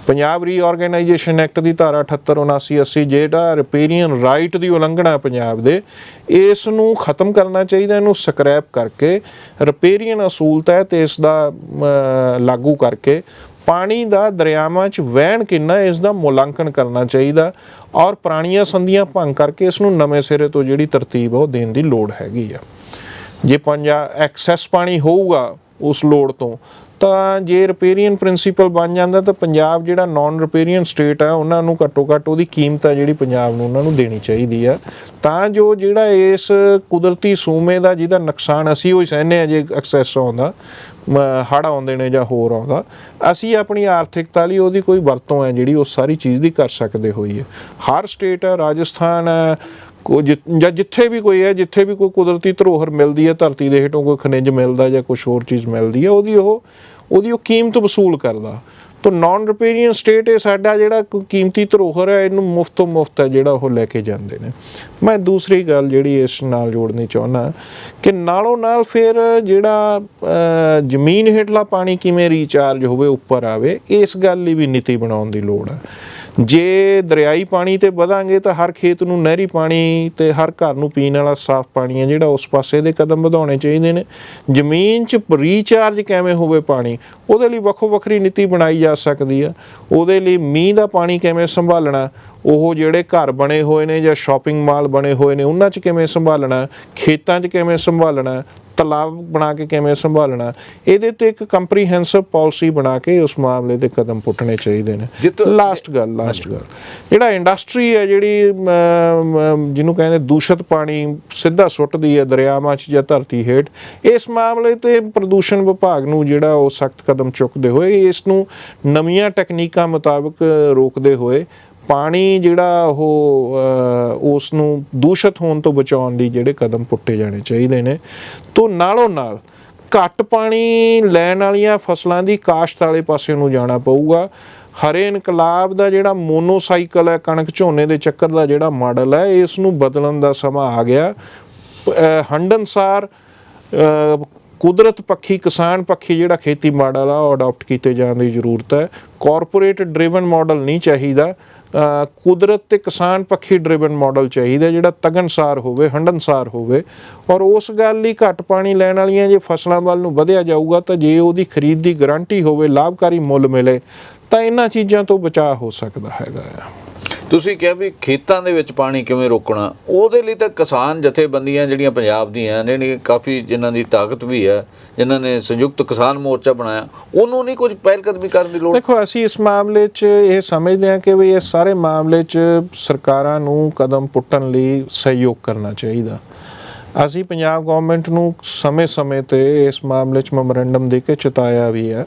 Speaker 2: ਪੰਜਾਬ ਰੀਆਰਗੇਨਾਈਜੇਸ਼ਨ ਐਕਟ ਦੀ ਧਾਰਾ 78 79 80 ਜਿਹੜਾ ਰਿਪੇਰੀਅਨ ਰਾਈਟ ਦੀ ਉਲੰਘਣਾ ਹੈ ਪੰਜਾਬ ਦੇ, ਇਸ ਨੂੰ ਖਤਮ ਕਰਨਾ ਚਾਹੀਦਾ, ਇਹਨੂੰ ਸਕ੍ਰੈਪ ਕਰਕੇ ਰਿਪੇਰੀਅਨ ਅਸੂਲ ਤਹਿਤ ਇਸ ਦਾ ਲਾਗੂ ਕਰਕੇ ਪਾਣੀ ਦਾ ਦਰਿਆਵਾਂ 'ਚ ਵਹਿਣ ਕਿੰਨਾ ਇਸ ਦਾ ਮੁਲਾਂਕਣ ਕਰਨਾ ਚਾਹੀਦਾ ਔਰ ਪੁਰਾਣੀਆਂ ਸੰਧੀਆਂ ਭੰਗ ਕਰਕੇ ਇਸ ਨੂੰ ਨਵੇਂ ਸਿਰੇ ਤੋਂ ਜਿਹੜੀ ਤਰਤੀਬ ਆ, ਉਹ ਦੇਣ ਦੀ ਲੋੜ ਹੈਗੀ ਆ। ਜੇ ਪੰਜਾ ਐਕਸੈਸ ਪਾਣੀ ਹੋਊਗਾ ਉਸ ਲੋੜ ਤੋਂ, ਤਾਂ ਜੇ ਰਿਪੇਰੀਅਨ ਪ੍ਰਿੰਸੀਪਲ ਬਣ ਜਾਂਦਾ, ਤਾਂ ਪੰਜਾਬ ਜਿਹੜਾ ਨਾਨ ਰਿਪੇਰੀਅਨ ਸਟੇਟ ਆ, ਉਹਨਾਂ ਨੂੰ ਘੱਟੋ ਘੱਟ ਉਹਦੀ ਕੀਮਤ ਆ ਜਿਹੜੀ ਪੰਜਾਬ ਨੂੰ ਉਹਨਾਂ ਨੂੰ ਦੇਣੀ ਚਾਹੀਦੀ ਆ। ਤਾਂ ਜੋ ਜਿਹੜਾ ਇਸ ਕੁਦਰਤੀ ਸੋਮੇ ਦਾ ਜਿਹਦਾ ਨੁਕਸਾਨ ਅਸੀਂ ਉਹ ਹੀ ਸਹਿਨੇ ਆ, ਜੇ ਐਕਸੈਸ ਆਉਂਦਾ ਹੜ ਆਉਂਦੇ ਨੇ ਜਾਂ ਹੋਰ ਆਉਂਦਾ, ਅਸੀਂ ਆਪਣੀ ਆਰਥਿਕਤਾ ਲਈ ਉਹਦੀ ਕੋਈ ਵਰਤੋਂ ਹੈ ਜਿਹੜੀ ਉਹ ਸਾਰੀ ਚੀਜ਼ ਦੀ ਕਰ ਸਕਦੇ ਹੋਈਏ। ਹਰ ਸਟੇਟ ਹੈ, ਰਾਜਸਥਾਨ ਹੈ, ਕੋ ਜਾਂ ਜਿੱਥੇ ਵੀ ਕੋਈ ਹੈ, ਜਿੱਥੇ ਵੀ ਕੋਈ ਕੁਦਰਤੀ ਧਰੋਹਰ ਮਿਲਦੀ ਹੈ, ਧਰਤੀ ਦੇ ਹੇਠੋਂ ਕੋਈ ਖਣਿਜ ਮਿਲਦਾ ਜਾਂ ਕੁਝ ਹੋਰ ਚੀਜ਼ ਮਿਲਦੀ ਹੈ, ਉਹਦੀ ਉਹ ਉਹਦੀ ਉਹ ਕੀਮਤ ਵਸੂਲ ਕਰਦਾ। ਤਾਂ ਨਾਨ ਰਿਪੇਰੀਅਨ ਸਟੇਟ ਇਹ ਸਾਡਾ ਜਿਹੜਾ ਕੀਮਤੀ ਧਰੋਹਰ ਹੈ, ਇਹਨੂੰ ਮੁਫਤ ਤੋਂ ਮੁਫਤ ਹੈ ਜਿਹੜਾ ਉਹ ਲੈ ਕੇ ਜਾਂਦੇ ਨੇ। ਮੈਂ ਦੂਸਰੀ ਗੱਲ ਜਿਹੜੀ ਇਸ ਨਾਲ ਜੋੜਨੀ ਚਾਹੁੰਦਾ ਕਿ ਨਾਲੋਂ ਨਾਲ ਫਿਰ ਜਿਹੜਾ ਜ਼ਮੀਨ ਹੇਠਲਾ ਪਾਣੀ ਕਿਵੇਂ ਰੀਚਾਰਜ ਹੋਵੇ, ਉੱਪਰ ਆਵੇ, ਇਸ ਗੱਲ ਲਈ ਵੀ ਨੀਤੀ ਬਣਾਉਣ ਦੀ ਲੋੜ ਹੈ। ਜੇ ਦਰਿਆਈ ਪਾਣੀ ਤੇ ਵਧਾਂਗੇ ਤਾਂ ਹਰ ਖੇਤ ਨੂੰ ਨਹਿਰੀ ਪਾਣੀ ਤੇ ਹਰ ਘਰ ਨੂੰ ਪੀਣ ਵਾਲਾ ਸਾਫ਼ ਪਾਣੀ ਹੈ, ਜਿਹੜਾ ਉਸ ਪਾਸੇ ਦੇ ਕਦਮ ਵਧਾਉਣੇ ਚਾਹੀਦੇ ਨੇ। ਜ਼ਮੀਨ 'ਚ ਰੀਚਾਰਜ ਕਿਵੇਂ ਹੋਵੇ ਪਾਣੀ, ਉਹਦੇ ਲਈ ਵੱਖੋ ਵੱਖਰੀ ਨੀਤੀ ਬਣਾਈ ਜਾ ਸਕਦੀ ਆ ਉਹਦੇ ਲਈ ਮੀਂਹ ਦਾ ਪਾਣੀ ਕਿਵੇਂ ਸੰਭਾਲਣਾ ਉਹ ਜਿਹੜੇ ਘਰ ਬਣੇ ਹੋਏ ਨੇ ਜਾਂ ਸ਼ਾਪਿੰਗ ਮਾਲ ਬਣੇ ਹੋਏ ਨੇ ਉਹਨਾਂ 'ਚ ਕਿਵੇਂ ਸੰਭਾਲਣਾ ਖੇਤਾਂ 'ਚ ਕਿਵੇਂ ਸੰਭਾਲਣਾ ਤਲਾਬ ਬਣਾ ਕੇ ਕਿਵੇਂ ਸੰਭਾਲਣਾ ਇਹਦੇ ਤੇ ਇੱਕ ਕੰਪਰੀਹੈਂਸਿਵ ਪਾਲਿਸੀ ਬਣਾ ਕੇ ਉਸ ਮਾਮਲੇ ਤੇ ਕਦਮ ਪੁੱਟਣੇ ਚਾਹੀਦੇ ਨੇ। ਲਾਸਟ ਗੱਲ ਲਾਸਟ ਗੱਲ। ਜਿਹੜਾ ਇੰਡਸਟਰੀ ਹੈ ਜਿਹੜੀ ਜਿਹਨੂੰ ਕਹਿੰਦੇ ਦੂਸ਼ਿਤ ਪਾਣੀ ਸਿੱਧਾ ਸੁੱਟਦੀ ਹੈ ਦਰਿਆਵਾਂ 'ਚ ਜਾਂ ਧਰਤੀ ਹੇਠ ਇਸ ਮਾਮਲੇ ਤੇ ਪ੍ਰਦੂਸ਼ਣ ਵਿਭਾਗ ਨੂੰ ਜਿਹੜਾ ਉਹ ਸਖਤ ਕਦਮ ਚੁੱਕਦੇ ਹੋਏ ਇਸ ਨੂੰ ਨਵੀਆਂ ਟੈਕਨੀਕਾਂ ਮੁਤਾਬਕ ਰੋਕਦੇ ਹੋਏ ਪਾਣੀ ਜਿਹੜਾ ਉਹ ਅ, ਉਸ ਨੂੰ ਦੂਸ਼ਿਤ ਹੋਣ ਤੋਂ ਬਚਾਉਣ ਲਈ ਜਿਹੜੇ ਕਦਮ ਪੁੱਟੇ ਜਾਣੇ ਚਾਹੀਦੇ ਨੇ। ਤੋਂ ਨਾਲੋਂ ਨਾਲ ਘੱਟ ਪਾਣੀ ਲੈਣ ਵਾਲੀਆਂ ਫਸਲਾਂ ਦੀ ਕਾਸ਼ਤ ਵਾਲੇ ਪਾਸੇ ਨੂੰ ਜਾਣਾ ਪਊਗਾ। ਹਰੇ ਇਨਕਲਾਬ ਦਾ ਜਿਹੜਾ ਮੋਨੋਸਾਈਕਲ ਹੈ ਕਣਕ ਝੋਨੇ ਦੇ ਚੱਕਰ ਦਾ ਜਿਹੜਾ ਮਾਡਲ ਹੈ ਇਸ ਨੂੰ ਬਦਲਣ ਦਾ ਸਮਾਂ ਆ ਗਿਆ। ਅ, ਹੰਡਨਸਾਰ ਕੁਦਰਤ ਪੱਖੀ ਕਿਸਾਨ ਪੱਖੀ ਜਿਹੜਾ ਖੇਤੀ ਮਾਡਲ ਆ ਉਹ ਅਡਾਪਟ ਕੀਤੇ ਜਾਣ ਦੀ ਜ਼ਰੂਰਤ ਹੈ। ਕਾਰਪੋਰੇਟ ਡਰਿਵਨ ਮਾਡਲ ਨਹੀਂ ਚਾਹੀਦਾ। ਕੁਦਰਤ ਤੇ ਕਿਸਾਨ ਪੱਖੀ ਡਰਿਵਨ ਮਾਡਲ ਚਾਹੀਦਾ ਜਿਹੜਾ ਤਗਨਸਾਰ ਹੋਵੇ ਹੰਡਨਸਾਰ ਹੋਵੇ ਔਰ ਉਸ ਗੱਲ ਲਈ ਘੱਟ ਪਾਣੀ ਲੈਣ ਵਾਲੀਆਂ ਜੇ ਫਸਲਾਂ ਵੱਲ ਨੂੰ ਵਧਿਆ ਜਾਊਗਾ ਤਾਂ ਜੇ ਉਹਦੀ ਖਰੀਦ ਦੀ ਗਾਰੰਟੀ ਹੋਵੇ, ਲਾਭਕਾਰੀ ਮੁੱਲ ਮਿਲੇ ਤਾਂ ਇਹਨਾਂ ਚੀਜ਼ਾਂ ਤੋਂ ਬਚਾਅ ਹੋ ਸਕਦਾ ਹੈਗਾ ਆ।
Speaker 1: ਤੁਸੀਂ ਕਿਹਾ ਵੀ ਖੇਤਾਂ ਦੇ ਵਿੱਚ ਪਾਣੀ ਕਿਵੇਂ ਰੋਕਣਾ, ਉਹਦੇ ਲਈ ਤਾਂ ਕਿਸਾਨ ਜਥੇਬੰਦੀਆਂ ਜਿਹੜੀਆਂ ਪੰਜਾਬ ਦੀਆਂ ਨੇ ਜਿਹੜੀਆਂ ਕਾਫੀ ਜਿਨ੍ਹਾਂ ਦੀ ਤਾਕਤ ਵੀ ਹੈ, ਜਿਨ੍ਹਾਂ ਨੇ ਸੰਯੁਕਤ ਕਿਸਾਨ ਮੋਰਚਾ ਬਣਾਇਆ, ਉਹਨੂੰ ਨਹੀਂ ਕੁਝ ਪਹਿਲ ਕਦਮੀ ਕਰਨ ਦੀ ਲੋੜ?
Speaker 2: ਦੇਖੋ, ਅਸੀਂ ਇਸ ਮਾਮਲੇ 'ਚ ਇਹ ਸਮਝਦੇ ਹਾਂ ਕਿ ਵੀ ਇਹ ਸਾਰੇ ਮਾਮਲੇ 'ਚ ਸਰਕਾਰਾਂ ਨੂੰ ਕਦਮ ਪੁੱਟਣ ਲਈ ਸਹਿਯੋਗ ਕਰਨਾ ਚਾਹੀਦਾ। ਅਸੀਂ ਪੰਜਾਬ ਗਵਰਨਮੈਂਟ ਨੂੰ ਸਮੇਂ-ਸਮੇਂ ਤੇ ਇਸ ਮਾਮਲੇ 'ਚ ਮੈਮੋਰੈਂਡਮ ਦੇ ਕੇ ਚਿਤਾਇਆ ਵੀ ਹੈ।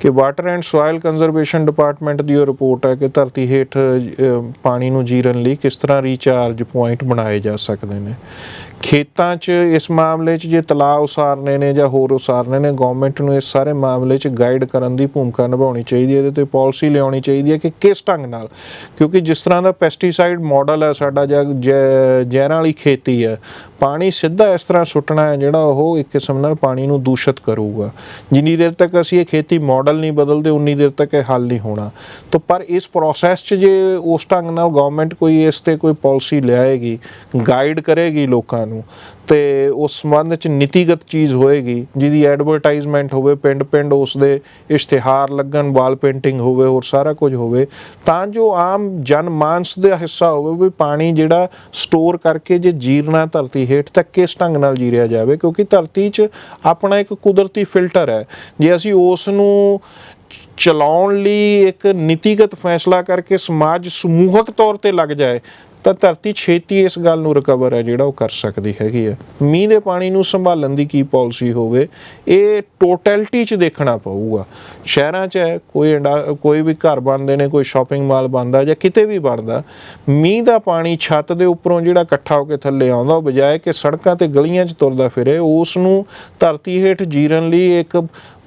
Speaker 2: ਕਿ water and soil conservation department ਦੀ ਉਹ ਰਿਪੋਰਟ ਹੈ ਕਿ ਧਰਤੀ ਹੇਠ ਪਾਣੀ ਨੂੰ ਜੀਰਨ ਲਈ ਕਿਸ ਤਰ੍ਹਾਂ ਰੀਚਾਰਜ ਪੁਆਇੰਟ ਬਣਾਏ ਜਾ ਸਕਦੇ ਨੇ। ਖੇਤਾਂ 'ਚ ਇਸ ਮਾਮਲੇ 'ਚ ਜੇ ਤਲਾਅ ਉਸਾਰਨੇ ਨੇ ਜਾਂ ਹੋਰ ਉਸਾਰਨੇ ਨੇ ਗਵਰਨਮੈਂਟ ਨੂੰ ਇਸ ਸਾਰੇ ਮਾਮਲੇ 'ਚ ਗਾਈਡ ਕਰਨ ਦੀ ਭੂਮਿਕਾ ਨਿਭਾਉਣੀ ਚਾਹੀਦੀ ਹੈ ਇਹਦੇ ਤੇ ਪਾਲਿਸੀ ਲਿਆਉਣੀ ਚਾਹੀਦੀ ਹੈ ਕਿ ਕਿਸ ਢੰਗ ਨਾਲ? ਕਿਉਂਕਿ ਜਿਸ ਤਰ੍ਹਾਂ ਦਾ ਪੈਸਟੀਸਾਈਡ ਮਾਡਲ ਹੈ ਸਾਡਾ, ਜਾਂ ਜੈ- ਜ਼ਹਿਰਾਂ ਵਾਲੀ ਖੇਤੀ ਹੈ, ਪਾਣੀ ਸਿੱਧਾ ਇਸ ਤਰ੍ਹਾਂ ਸੁੱਟਣਾ ਹੈ ਜਿਹੜਾ ਉਹ ਇੱਕ ਕਿਸਮ ਨਾਲ ਪਾਣੀ ਨੂੰ ਦੂਸ਼ਿਤ ਕਰੂਗਾ। ਜਿੰਨੀ ਦੇਰ ਤੱਕ ਅਸੀਂ ਇਹ ਖੇਤੀ ਮਾਡਲ ਨਹੀਂ ਬਦਲਦੇ, ਉਨੀ ਦੇਰ ਤੱਕ ਇਹ ਹੱਲ ਨਹੀਂ ਹੋਣਾ। ਤਾਂ ਪਰ ਇਸ ਪ੍ਰੋਸੈਸ 'ਚ ਜੇ ਉਸ ਢੰਗ ਨਾਲ ਗਵਰਨਮੈਂਟ ਕੋਈ ਇਸ ਤੇ ਕੋਈ ਪਾਲਿਸੀ ਲਿਆਏਗੀ ਗਾਈਡ ਕਰੇਗੀ ਲੋਕਾਂ ਨੂੰ। ਤੇ ਉਸ ਸੰਬੰਧ 'ਚ ਨੀਤੀਗਤ ਚੀਜ਼ ਹੋਏਗੀ, ਜਿਹਦੀ ਐਡਵਰਟਾਈਜ਼ਮੈਂਟ ਹੋਵੇ ਪਿੰਡ ਪਿੰਡ ਉਸ ਦੇ ਇਸ਼ਤਿਹਾਰ ਲੱਗਣ ਵਾਲ ਪੇਂਟਿੰਗ ਹੋਵੇ, ਹੋਰ ਸਾਰਾ ਕੁਝ ਹੋਵੇ, ਤਾਂ ਜੋ ਆਮ ਜਨਮਾਨਸ ਦਾ ਹਿੱਸਾ ਹੋਵੇ ਵੀ ਪਾਣੀ ਜਿਹੜਾ ਸਟੋਰ ਕਰਕੇ ਜੇ ਜੀਰਨਾ ਧਰਤੀ ਹੇਠ ਤੱਕ ਕਿਸ ਢੰਗ ਨਾਲ ਜੀਰਿਆ ਜਾਵੇ, ਕਿਉਂਕਿ ਧਰਤੀ 'ਚ ਆਪਣਾ ਇੱਕ ਕੁਦਰਤੀ ਫਿਲਟਰ ਹੈ। ਜੇ ਅਸੀਂ ਉਸ ਨੂੰ ਚਲਾਉਣ ਲਈ ਇੱਕ ਨੀਤੀਗਤ ਫੈਸਲਾ ਕਰਕੇ ਸਮਾਜ ਸਮੂਹਕ ਤੌਰ ਤੇ ਲੱਗ ਜਾਏ ਤਾਂ ਧਰਤੀ ਛੇਤੀ ਇਸ ਗੱਲ ਨੂੰ ਰਿਕਵਰ ਹੈ ਜਿਹੜਾ ਉਹ ਕਰ ਸਕਦੀ ਹੈਗੀ ਹੈ। ਮੀਂਹ ਦੇ ਪਾਣੀ ਨੂੰ ਸੰਭਾਲਣ ਦੀ ਕੀ ਪਾਲਿਸੀ ਹੋਵੇ ਇਹ ਟੋਟੈਲਿਟੀ 'ਚ ਦੇਖਣਾ ਪਊਗਾ। ਸ਼ਹਿਰਾਂ 'ਚ ਹੈ, ਕੋਈ ਕੋਈ ਵੀ ਘਰ ਬਣਦੇ ਨੇ ਕੋਈ ਸ਼ਾਪਿੰਗ ਮਾਲ ਬਣਦਾ ਜਾਂ ਕਿਤੇ ਵੀ ਬਣਦਾ ਮੀਂਹ ਦਾ ਪਾਣੀ ਛੱਤ ਦੇ ਉੱਪਰੋਂ ਜਿਹੜਾ ਇਕੱਠਾ ਹੋ ਕੇ ਥੱਲੇ ਆਉਂਦਾ ਉਹ ਬਜਾਏ ਕਿ ਸੜਕਾਂ ਤੇ ਗਲੀਆਂ 'ਚ ਤੁਰਦਾ ਫਿਰੇ ਉਸ ਨੂੰ ਧਰਤੀ ਹੇਠ ਜੀਰਨ ਲਈ ਇੱਕ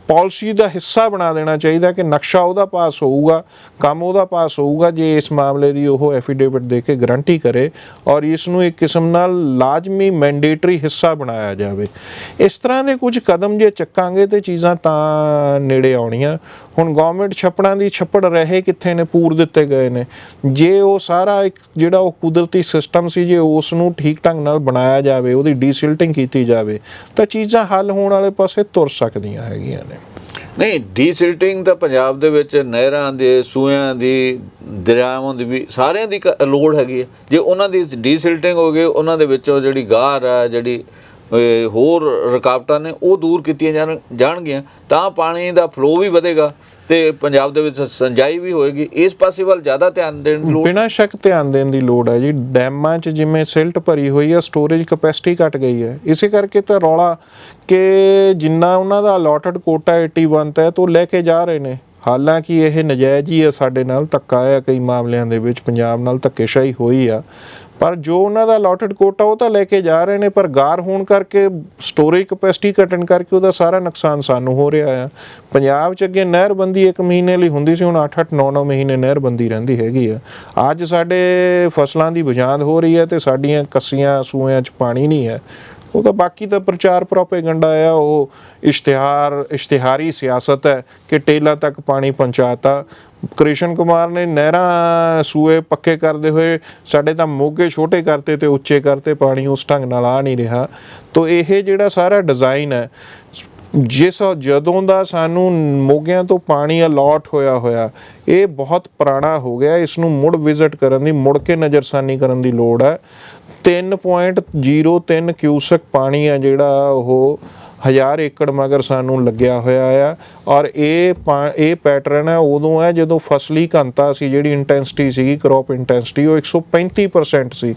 Speaker 2: ਪਾਲਿਸੀ ਦਾ ਹਿੱਸਾ ਬਣਾ ਦੇਣਾ ਚਾਹੀਦਾ ਕਿ ਨਕਸ਼ਾ ਉਹਦਾ ਪਾਸ ਹੋਊਗਾ, ਕੰਮ ਉਹਦਾ ਪਾਸ ਹੋਊਗਾ, ਜੇ ਇਸ ਮਾਮਲੇ ਦੀ ਉਹ ਐਫੀਡੇਵਿਟ ਦੇ ਕੇ ਗਾਰੰਟੀ ਕਰੇ ਔਰ ਇਸ ਨੂੰ ਇੱਕ ਕਿਸਮ ਨਾਲ ਲਾਜ਼ਮੀ ਮੈਂਡੇਟਰੀ ਹਿੱਸਾ ਬਣਾਇਆ ਜਾਵੇ। ਇਸ ਤਰ੍ਹਾਂ ਦੇ ਕੁਝ ਕਦਮ ਜੇ ਚੱਕਾਂਗੇ ਤੇ ਚੀਜ਼ਾਂ ਤਾਂ ਨੇੜੇ ਆਉਣੀਆਂ। ਹੁਣ ਗਵਰਨਮੈਂਟ ਛੱਪੜਾਂ ਦੀ ਛੱਪੜ ਰਹੇ ਕਿੱਥੇ ਨੇ? ਪੂਰ ਦਿੱਤੇ ਗਏ ਨੇ। ਜੇ ਉਹ ਸਾਰਾ ਇੱਕ ਜਿਹੜਾ ਉਹ ਕੁਦਰਤੀ ਸਿਸਟਮ ਸੀ, ਜੇ ਉਸ ਨੂੰ ਠੀਕ ਢੰਗ ਨਾਲ ਬਣਾਇਆ ਜਾਵੇ, ਉਹਦੀ ਡੀਸਿਲਟਿੰਗ ਕੀਤੀ ਜਾਵੇ, ਤਾਂ ਚੀਜ਼ਾਂ ਹੱਲ ਹੋਣ ਵਾਲੇ ਪਾਸੇ ਤੁਰ ਸਕਦੀਆਂ ਹੈਗੀਆਂ ਨੇ।
Speaker 1: ਨਹੀਂ ਡੀਸਿਲਟਿੰਗ ਤਾਂ ਪੰਜਾਬ ਦੇ ਵਿੱਚ ਨਹਿਰਾਂ ਦੇ ਸੂਇਆਂ ਦੀ, ਦਰਿਆਵਾਂ ਦੀ ਵੀ ਸਾਰਿਆਂ ਦੀ ਕ- ਲੋੜ ਹੈਗੀ ਹੈ। ਜੇ ਉਹਨਾਂ ਦੀ ਡੀਸਿਲਟਿੰਗ ਹੋ ਗਈ, ਉਹਨਾਂ ਦੇ ਵਿੱਚੋਂ ਜਿਹੜੀ ਗਾਰ ਆ ਜਿਹੜੀ ਹੋਰ ਰੁਕਾਵਟਾਂ ਨੇ ਉਹ ਦੂਰ ਕੀਤੀਆਂ ਜਾਣ ਜਾਣਗੀਆਂ, ਤਾਂ ਪਾਣੀ ਦਾ ਫਲੋ ਵੀ ਵਧੇਗਾ ਤੇ ਪੰਜਾਬ ਦੇ ਵਿੱਚ ਸਿੰਜਾਈ ਵੀ ਹੋਏਗੀ। ਇਸ ਪਾਸੇ ਵੱਲ ਜ਼ਿਆਦਾ ਧਿਆਨ ਦੇਣ ਦੀ ਲੋੜ
Speaker 2: ਬਿਨਾਂ ਸ਼ੱਕ ਧਿਆਨ ਦੇਣ ਦੀ ਲੋੜ ਹੈ ਜੀ। ਡੈਮਾਂ 'ਚ ਜਿਵੇਂ ਸਿਲਟ ਭਰੀ ਹੋਈ ਹੈ, ਸਟੋਰੇਜ ਕਪੈਸਿਟੀ ਘਟ ਗਈ ਹੈ। ਇਸੇ ਕਰਕੇ ਤਾਂ ਰੌਲਾ ਕਿ ਜਿੰਨਾ ਉਹਨਾਂ ਦਾ ਅਲੋਟਡ ਕੋਟਾ 81 ਤੱਕ ਤੋਂ ਲੈ ਕੇ ਜਾ ਰਹੇ ਨੇ। ਹਾਲਾਂਕਿ ਇਹ ਨਜਾਇਜ਼ ਹੀ ਹੈ ਸਾਡੇ ਨਾਲ, ਧੱਕਾ ਹੈ ਕਈ ਮਾਮਲਿਆਂ ਦੇ ਵਿੱਚ। ਪੰਜਾਬ ਨਾਲ ਧੱਕੇਸ਼ਾਹੀ ਹੋਈ ਆ। ਪਰ ਜੋ ਉਹਨਾਂ ਦਾ ਅਲੋਟਡ ਕੋਟਾ ਉਹ ਤਾਂ ਲੈ ਕੇ ਜਾ ਰਹੇ ਨੇ, ਪਰ ਗਾਰ ਹੋਣ ਕਰਕੇ ਸਟੋਰੇਜ ਕਪੈਸਿਟੀ ਘਟਣ ਕਰਕੇ ਉਹਦਾ ਸਾਰਾ ਨੁਕਸਾਨ ਸਾਨੂੰ ਹੋ ਰਿਹਾ ਆ। ਪੰਜਾਬ 'ਚ ਅੱਗੇ ਨਹਿਰਬੰਦੀ 1 ਮਹੀਨੇ ਲਈ ਹੁੰਦੀ ਸੀ, ਹੁਣ 8-8 9-9 ਮਹੀਨੇ ਨਹਿਰਬੰਦੀ ਰਹਿੰਦੀ ਹੈਗੀ ਆ। ਅੱਜ ਸਾਡੇ ਫਸਲਾਂ ਦੀ ਬੁਝਾਂਦ ਹੋ ਰਹੀ ਹੈ ਤੇ ਸਾਡੀਆਂ ਕੱਸੀਆਂ ਸੂਆਂ 'ਚ ਪਾਣੀ ਨਹੀਂ ਹੈ। ਉਹ ਤਾਂ ਬਾਕੀ ਤਾਂ ਪ੍ਰਚਾਰ ਪ੍ਰੋਪੇਗੰਡਾ ਆ, ਉਹ ਇਸ਼ਤਿਹਾਰ, ਇਸ਼ਤਿਹਾਰੀ ਸਿਆਸਤ ਹੈ ਕਿ ਟੇਲਾਂ ਤੱਕ ਪਾਣੀ ਪਹੁੰਚਾਤਾ। ਕ੍ਰਿਸ਼ਨ ਕੁਮਾਰ ਨੇ ਨਹਿਰਾਂ ਸੂਏ ਪੱਕੇ ਕਰਦੇ ਹੋਏ ਸਾਡੇ ਤਾਂ ਮੋਗੇ ਛੋਟੇ ਕਰਤੇ ਤੇ ਉੱਚੇ ਕਰਤੇ ਪਾਣੀ ਉਸ ਢੰਗ ਨਾਲ ਆ ਨਹੀਂ ਰਿਹਾ। ਤੋ ਇਹ ਜਿਹੜਾ ਸਾਰਾ ਡਿਜ਼ਾਈਨ ਹੈ, ਜਿਸ ਜਦੋਂ ਦਾ ਸਾਨੂੰ ਮੋਗਿਆਂ ਤੋਂ ਪਾਣੀ ਅਲਾਟ ਹੋਇਆ ਹੋਇਆ, ਇਹ ਬਹੁਤ ਪੁਰਾਣਾ ਹੋ ਗਿਆ। ਇਸ ਨੂੰ ਮੁੜ ਵਿਜ਼ਿਟ ਕਰਨ ਦੀ, ਮੁੜ ਕੇ ਨਜ਼ਰਸਾਨੀ ਕਰਨ ਦੀ ਲੋੜ ਹੈ। 3.03 ਕਿਊਸਕ ਪਾਣੀ ਆ ਜਿਹੜਾ ਉਹ ਹਜ਼ਾਰ ਏਕੜ ਮਗਰ ਸਾਨੂੰ ਲੱਗਿਆ ਹੋਇਆ ਆ। ਔਰ ਇਹ ਪਾ- ਇਹ ਪੈਟਰਨ ਹੈ, ਉਦੋਂ ਹੈ ਜਦੋਂ ਫਸਲੀ ਘਨਤਾ ਸੀ, ਜਿਹੜੀ ਇੰਟੈਂਸਿਟੀ ਸੀਗੀ ਕ੍ਰੌਪ ਇੰਟੈਂਸਿਟੀ ਉਹ 135% ਸੀ